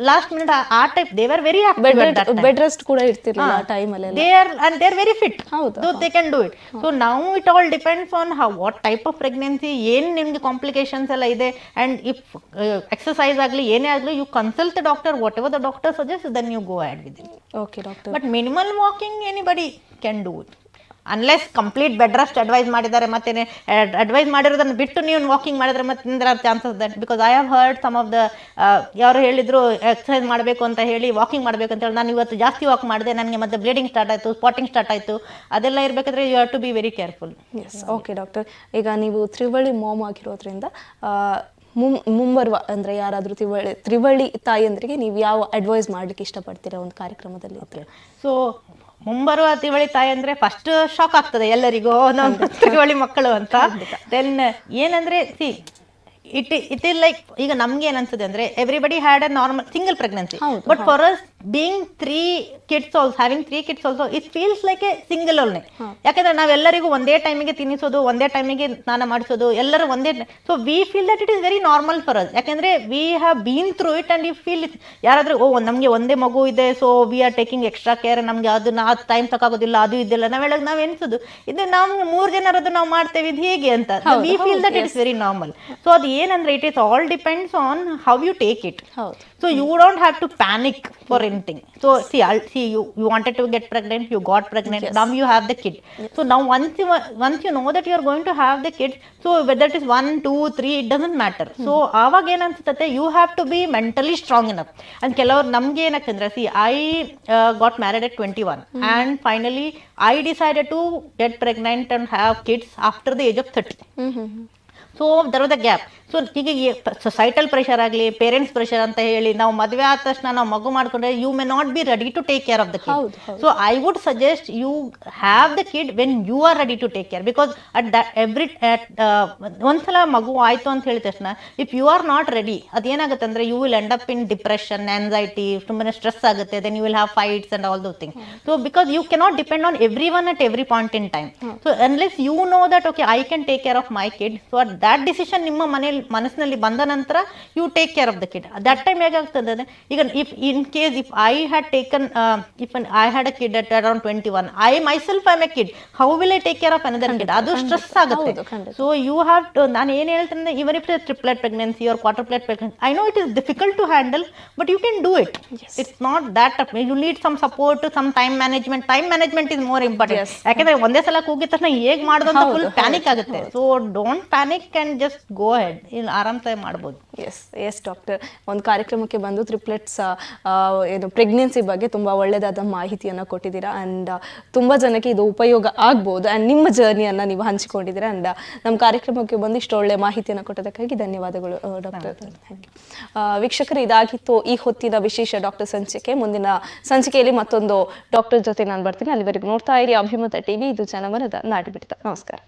last minute ಆ- ಆ type they were very active bed rest ಕೂಡ ಇರ್ತಿರ್ಲಿಲ್ಲ ಆ ಟೈಮಲ್ಲಿ they are and they're very fit ಹೌದು, so they can do it so now it all depends on how what type of pregnancy ಏನ್ ನಿಮ್ಗೆ ಕಾಂಪ್ಲಿಕೇಶನ್ಸ್ ಎಲ್ಲ ಇದೆ ಅಂಡ್ ಇಫ್ ಎಕ್ಸಸೈಸ್ ಆಗಲಿ ಏನೇ ಆಗಲಿ you consult the doctor whatever the doctor suggest then you go ahead with it okay doctor but minimal walking anybody can do it unless complete bed rest advise ಮಾಡಿದ್ದಾರೆ ಮತ್ತೆ ಅಡ್ವೈಸ್ ಮಾಡಿರೋದನ್ನು ಬಿಟ್ಟು ನೀವು ವಾಕಿಂಗ್ ಮಾಡಿದ್ರೆ ಮತ್ತೆ ನಿಂದ್ರ chances that because I have heard some of the ಯಾರು ಹೇಳಿದ್ರು ಎಕ್ಸಸೈಸ್ ಮಾಡಬೇಕು ಅಂತ ಹೇಳಿ ವಾಕಿಂಗ್ ಮಾಡಬೇಕು ಅಂತ ಹೇಳಿ ನಾನು ಇವತ್ತು ಜಾಸ್ತಿ ವಾಕ್ ಮಾಡಿದೆ ನನಗೆ ಮತ್ತೆ ಬ್ಲೀಡಿಂಗ್ ಸ್ಟಾರ್ಟ್ ಆಯಿತು ಸ್ಪಾಟಿಂಗ್ ಸ್ಟಾರ್ಟ್ ಆಯಿತು ಅದೆಲ್ಲ ಇರಬೇಕಾದ್ರೆ you have to be very careful yes okay doctor ಈಗ ನೀವು ತ್ರಿವಳಿ ಮೋಮ್ ಆಗಿರೋದ್ರಿಂದ ಮುಂ ಮುಂಬರುವ ಅಂದರೆ ಯಾರಾದರೂ ತ್ರಿವಳಿ ತ್ರಿವಳಿ ತಾಯಿಯಂದ್ರಿಗೆ ನೀವು ಯಾವ ಅಡ್ವೈಸ್ ಮಾಡ್ಲಿಕ್ಕೆ ಇಷ್ಟಪಡ್ತೀರಾ ಒಂದು ಕಾರ್ಯಕ್ರಮದಲ್ಲಿ ಸೊ ಮುಂಬರುವ ತಿವಳಿ ತಾಯಿ ಅಂದ್ರೆ ಫಸ್ಟ್ ಶಾಕ್ ಆಗ್ತದೆ ಎಲ್ಲರಿಗೂ ನಮ್ಮ ತಿವಳಿ ಮಕ್ಕಳು ಅಂತ. ದೆನ್ ಏನಂದ್ರೆ see it it is like ಈಗ ನಮ್ಗೆ ಏನ್ ಅನ್ಸುತ್ತೆ ಅಂದ್ರೆ everybody had a normal single pregnancy but for us being three kids also having three kids also it feels like a single ಅಲ್ಲಿ ಯಾಕಂದ್ರೆ ನಾವೆಲ್ಲರಿಗೂ ಒಂದೇ ಟೈಮಿಗೆ ತಿನ್ನಿಸೋದು ಒಂದೇ ಟೈಮಿಗೆ ಸ್ನಾನ ಮಾಡಿಸೋದು ಎಲ್ಲರೂ ಒಂದೇ so we feel that it is very normal for us ಯಾಕಂದ್ರೆ we have been through it and you feel it ಯಾರಾದರೂ ಓ ನಮಗೆ ಒಂದೇ ಮಗು ಇದೆ so we are taking extra care ನಮಗೆ ಅದು ನಾ ಟೈಮ್ ತಗೋದಿಲ್ಲ ಅದು ಇದೆಲ್ಲ. ನಾವು ಹೇಳೋದು ನಾವು ಎನಿಸೋದು ಇದು ನಾವು ಮೂರು ಜನರದ್ದು ನಾವು ಮಾಡ್ತೇವೆ ಇದು ಹೇಗೆ ಅಂತ. We feel that it is very normal so ಅದು ಏನಂದ್ರೆ it is all depends on how you take it ಹೌದು. So you don't have to panic for anything. So see, I'll see you. You wanted to get pregnant. You got pregnant. Now you have the kid. So now once you once you know that you are going to have the kid, so whether it is one, two, three, it doesn't matter. So ಆವಾಗ ಏನ್ ಅನ್ಸುತ್ತೆ you have to be mentally strong enough and ಕೆಲವ್ರು ನಮ್ಗೆ ಏನಾಗ್ತಂದ್ರೆ see I got married married twenty one and finally I decided to get pregnant and have kids after the age of thirty. So there was a gap so ಹೀಗೆ ಸೊಸೈಟಲ್ ಪ್ರೆಷರ್ ಆಗಲಿ ಪೇರೆಂಟ್ಸ್ ಪ್ರೆಷರ್ ಅಂತ ಹೇಳಿ ನಾವು ಮದುವೆ ಆದ ತಕ್ಷಣ ನಾವು ಮಗು ಮಾಡ್ಕೊಂಡ್ರೆ you may not be ready to take care of the kid so I would suggest you have the kid when you are ready to take care because at the every ಒಂದ್ಸಲ ಮಗು ಆಯಿತು ಅಂತ ಹೇಳಿದ ತಕ್ಷಣ if you are not ready ಅದೇನಾಗುತ್ತೆ ಅಂದ್ರೆ you will end up in depression anxiety ತುಂಬಾ ಸ್ಟ್ರೆಸ್ ಆಗುತ್ತೆ then you will have fights and all those thing so because you cannot depend on every one at every point in time so unless you know that okay I can take care of my kid so at that decision ನಿಮ್ಮ ಮನೇಲಿ ಮನಸ್ಸಿನಲ್ಲಿ ಬಂದ ನಂತರ you take care of the kid that time ಹೇಗಾಗ್ತದೆ ಅಂದರೆ ಈಗ if in case if I had taken if I had a kid at around twenty one I myself I a kid how will I take care of another kid ಅದು ಸ್ಟ್ರೆಸ್ ಆಗುತ್ತೆ. ಸೊ ಯು ಹ್ಯಾವ್ ಟು ನಾನು ಏನು ಹೇಳ್ತೇನೆ even if triplet pregnancy or quadruplet pregnancy I know it is difficult to handle but you can do it it's not that you need some support some time management time management is more important ಯಾಕಂದ್ರೆ ಒಂದೇ ಸಲ ಕೂಗಿದ ತಕ್ಷಣ ಹೇಗೆ ಮಾಡೋದು ಅಂತ ಫುಲ್ ಪ್ಯಾನಿಕ್ ಆಗುತ್ತೆ. So don't panic can just go ahead ಇಲ್ಲಿ ಆರಾಮ್ಸಾಗಿ ಮಾಡ್ಬೋದು. ಎಸ್ ಎಸ್ ಡಾಕ್ಟರ್ ಒಂದು ಕಾರ್ಯಕ್ರಮಕ್ಕೆ ಬಂದು ತ್ರಿಪ್ಲೆಟ್ಸ್ ಏನು ಪ್ರೆಗ್ನೆನ್ಸಿ ಬಗ್ಗೆ ತುಂಬ ಒಳ್ಳೆಯದಾದ ಮಾಹಿತಿಯನ್ನು ಕೊಟ್ಟಿದ್ದೀರಾ ಆ್ಯಂಡ್ ತುಂಬ ಜನಕ್ಕೆ ಇದು ಉಪಯೋಗ ಆಗ್ಬೋದು ಆ್ಯಂಡ್ ನಿಮ್ಮ ಜರ್ನಿಯನ್ನು ನೀವು ಹಂಚಿಕೊಂಡಿದ್ದೀರಾ ಆ್ಯಂಡ್ ನಮ್ಮ ಕಾರ್ಯಕ್ರಮಕ್ಕೆ ಬಂದು ಇಷ್ಟು ಒಳ್ಳೆಯ ಮಾಹಿತಿಯನ್ನು ಕೊಟ್ಟದಕ್ಕಾಗಿ ಧನ್ಯವಾದಗಳು ಡಾಕ್ಟರ್ ಥ್ಯಾಂಕ್ ಯು ವೀಕ್ಷಕರು ಇದಾಗಿತ್ತು ಈ ಹೊತ್ತಿನ ವಿಶೇಷ ಡಾಕ್ಟರ್ ಸಂಚಿಕೆ. ಮುಂದಿನ ಸಂಚಿಕೆಯಲ್ಲಿ ಮತ್ತೊಂದು ಡಾಕ್ಟರ್ ಜೊತೆ ನಾನು ಬರ್ತೀನಿ. ಅಲ್ಲಿವರೆಗೂ ನೋಡ್ತಾ ಇರಿ. ಅಭಿಮತ ಟಿವಿ ಇದು ಜನಮನದ ನಾಡಿಬಿಡ್ತ ನಮಸ್ಕಾರ.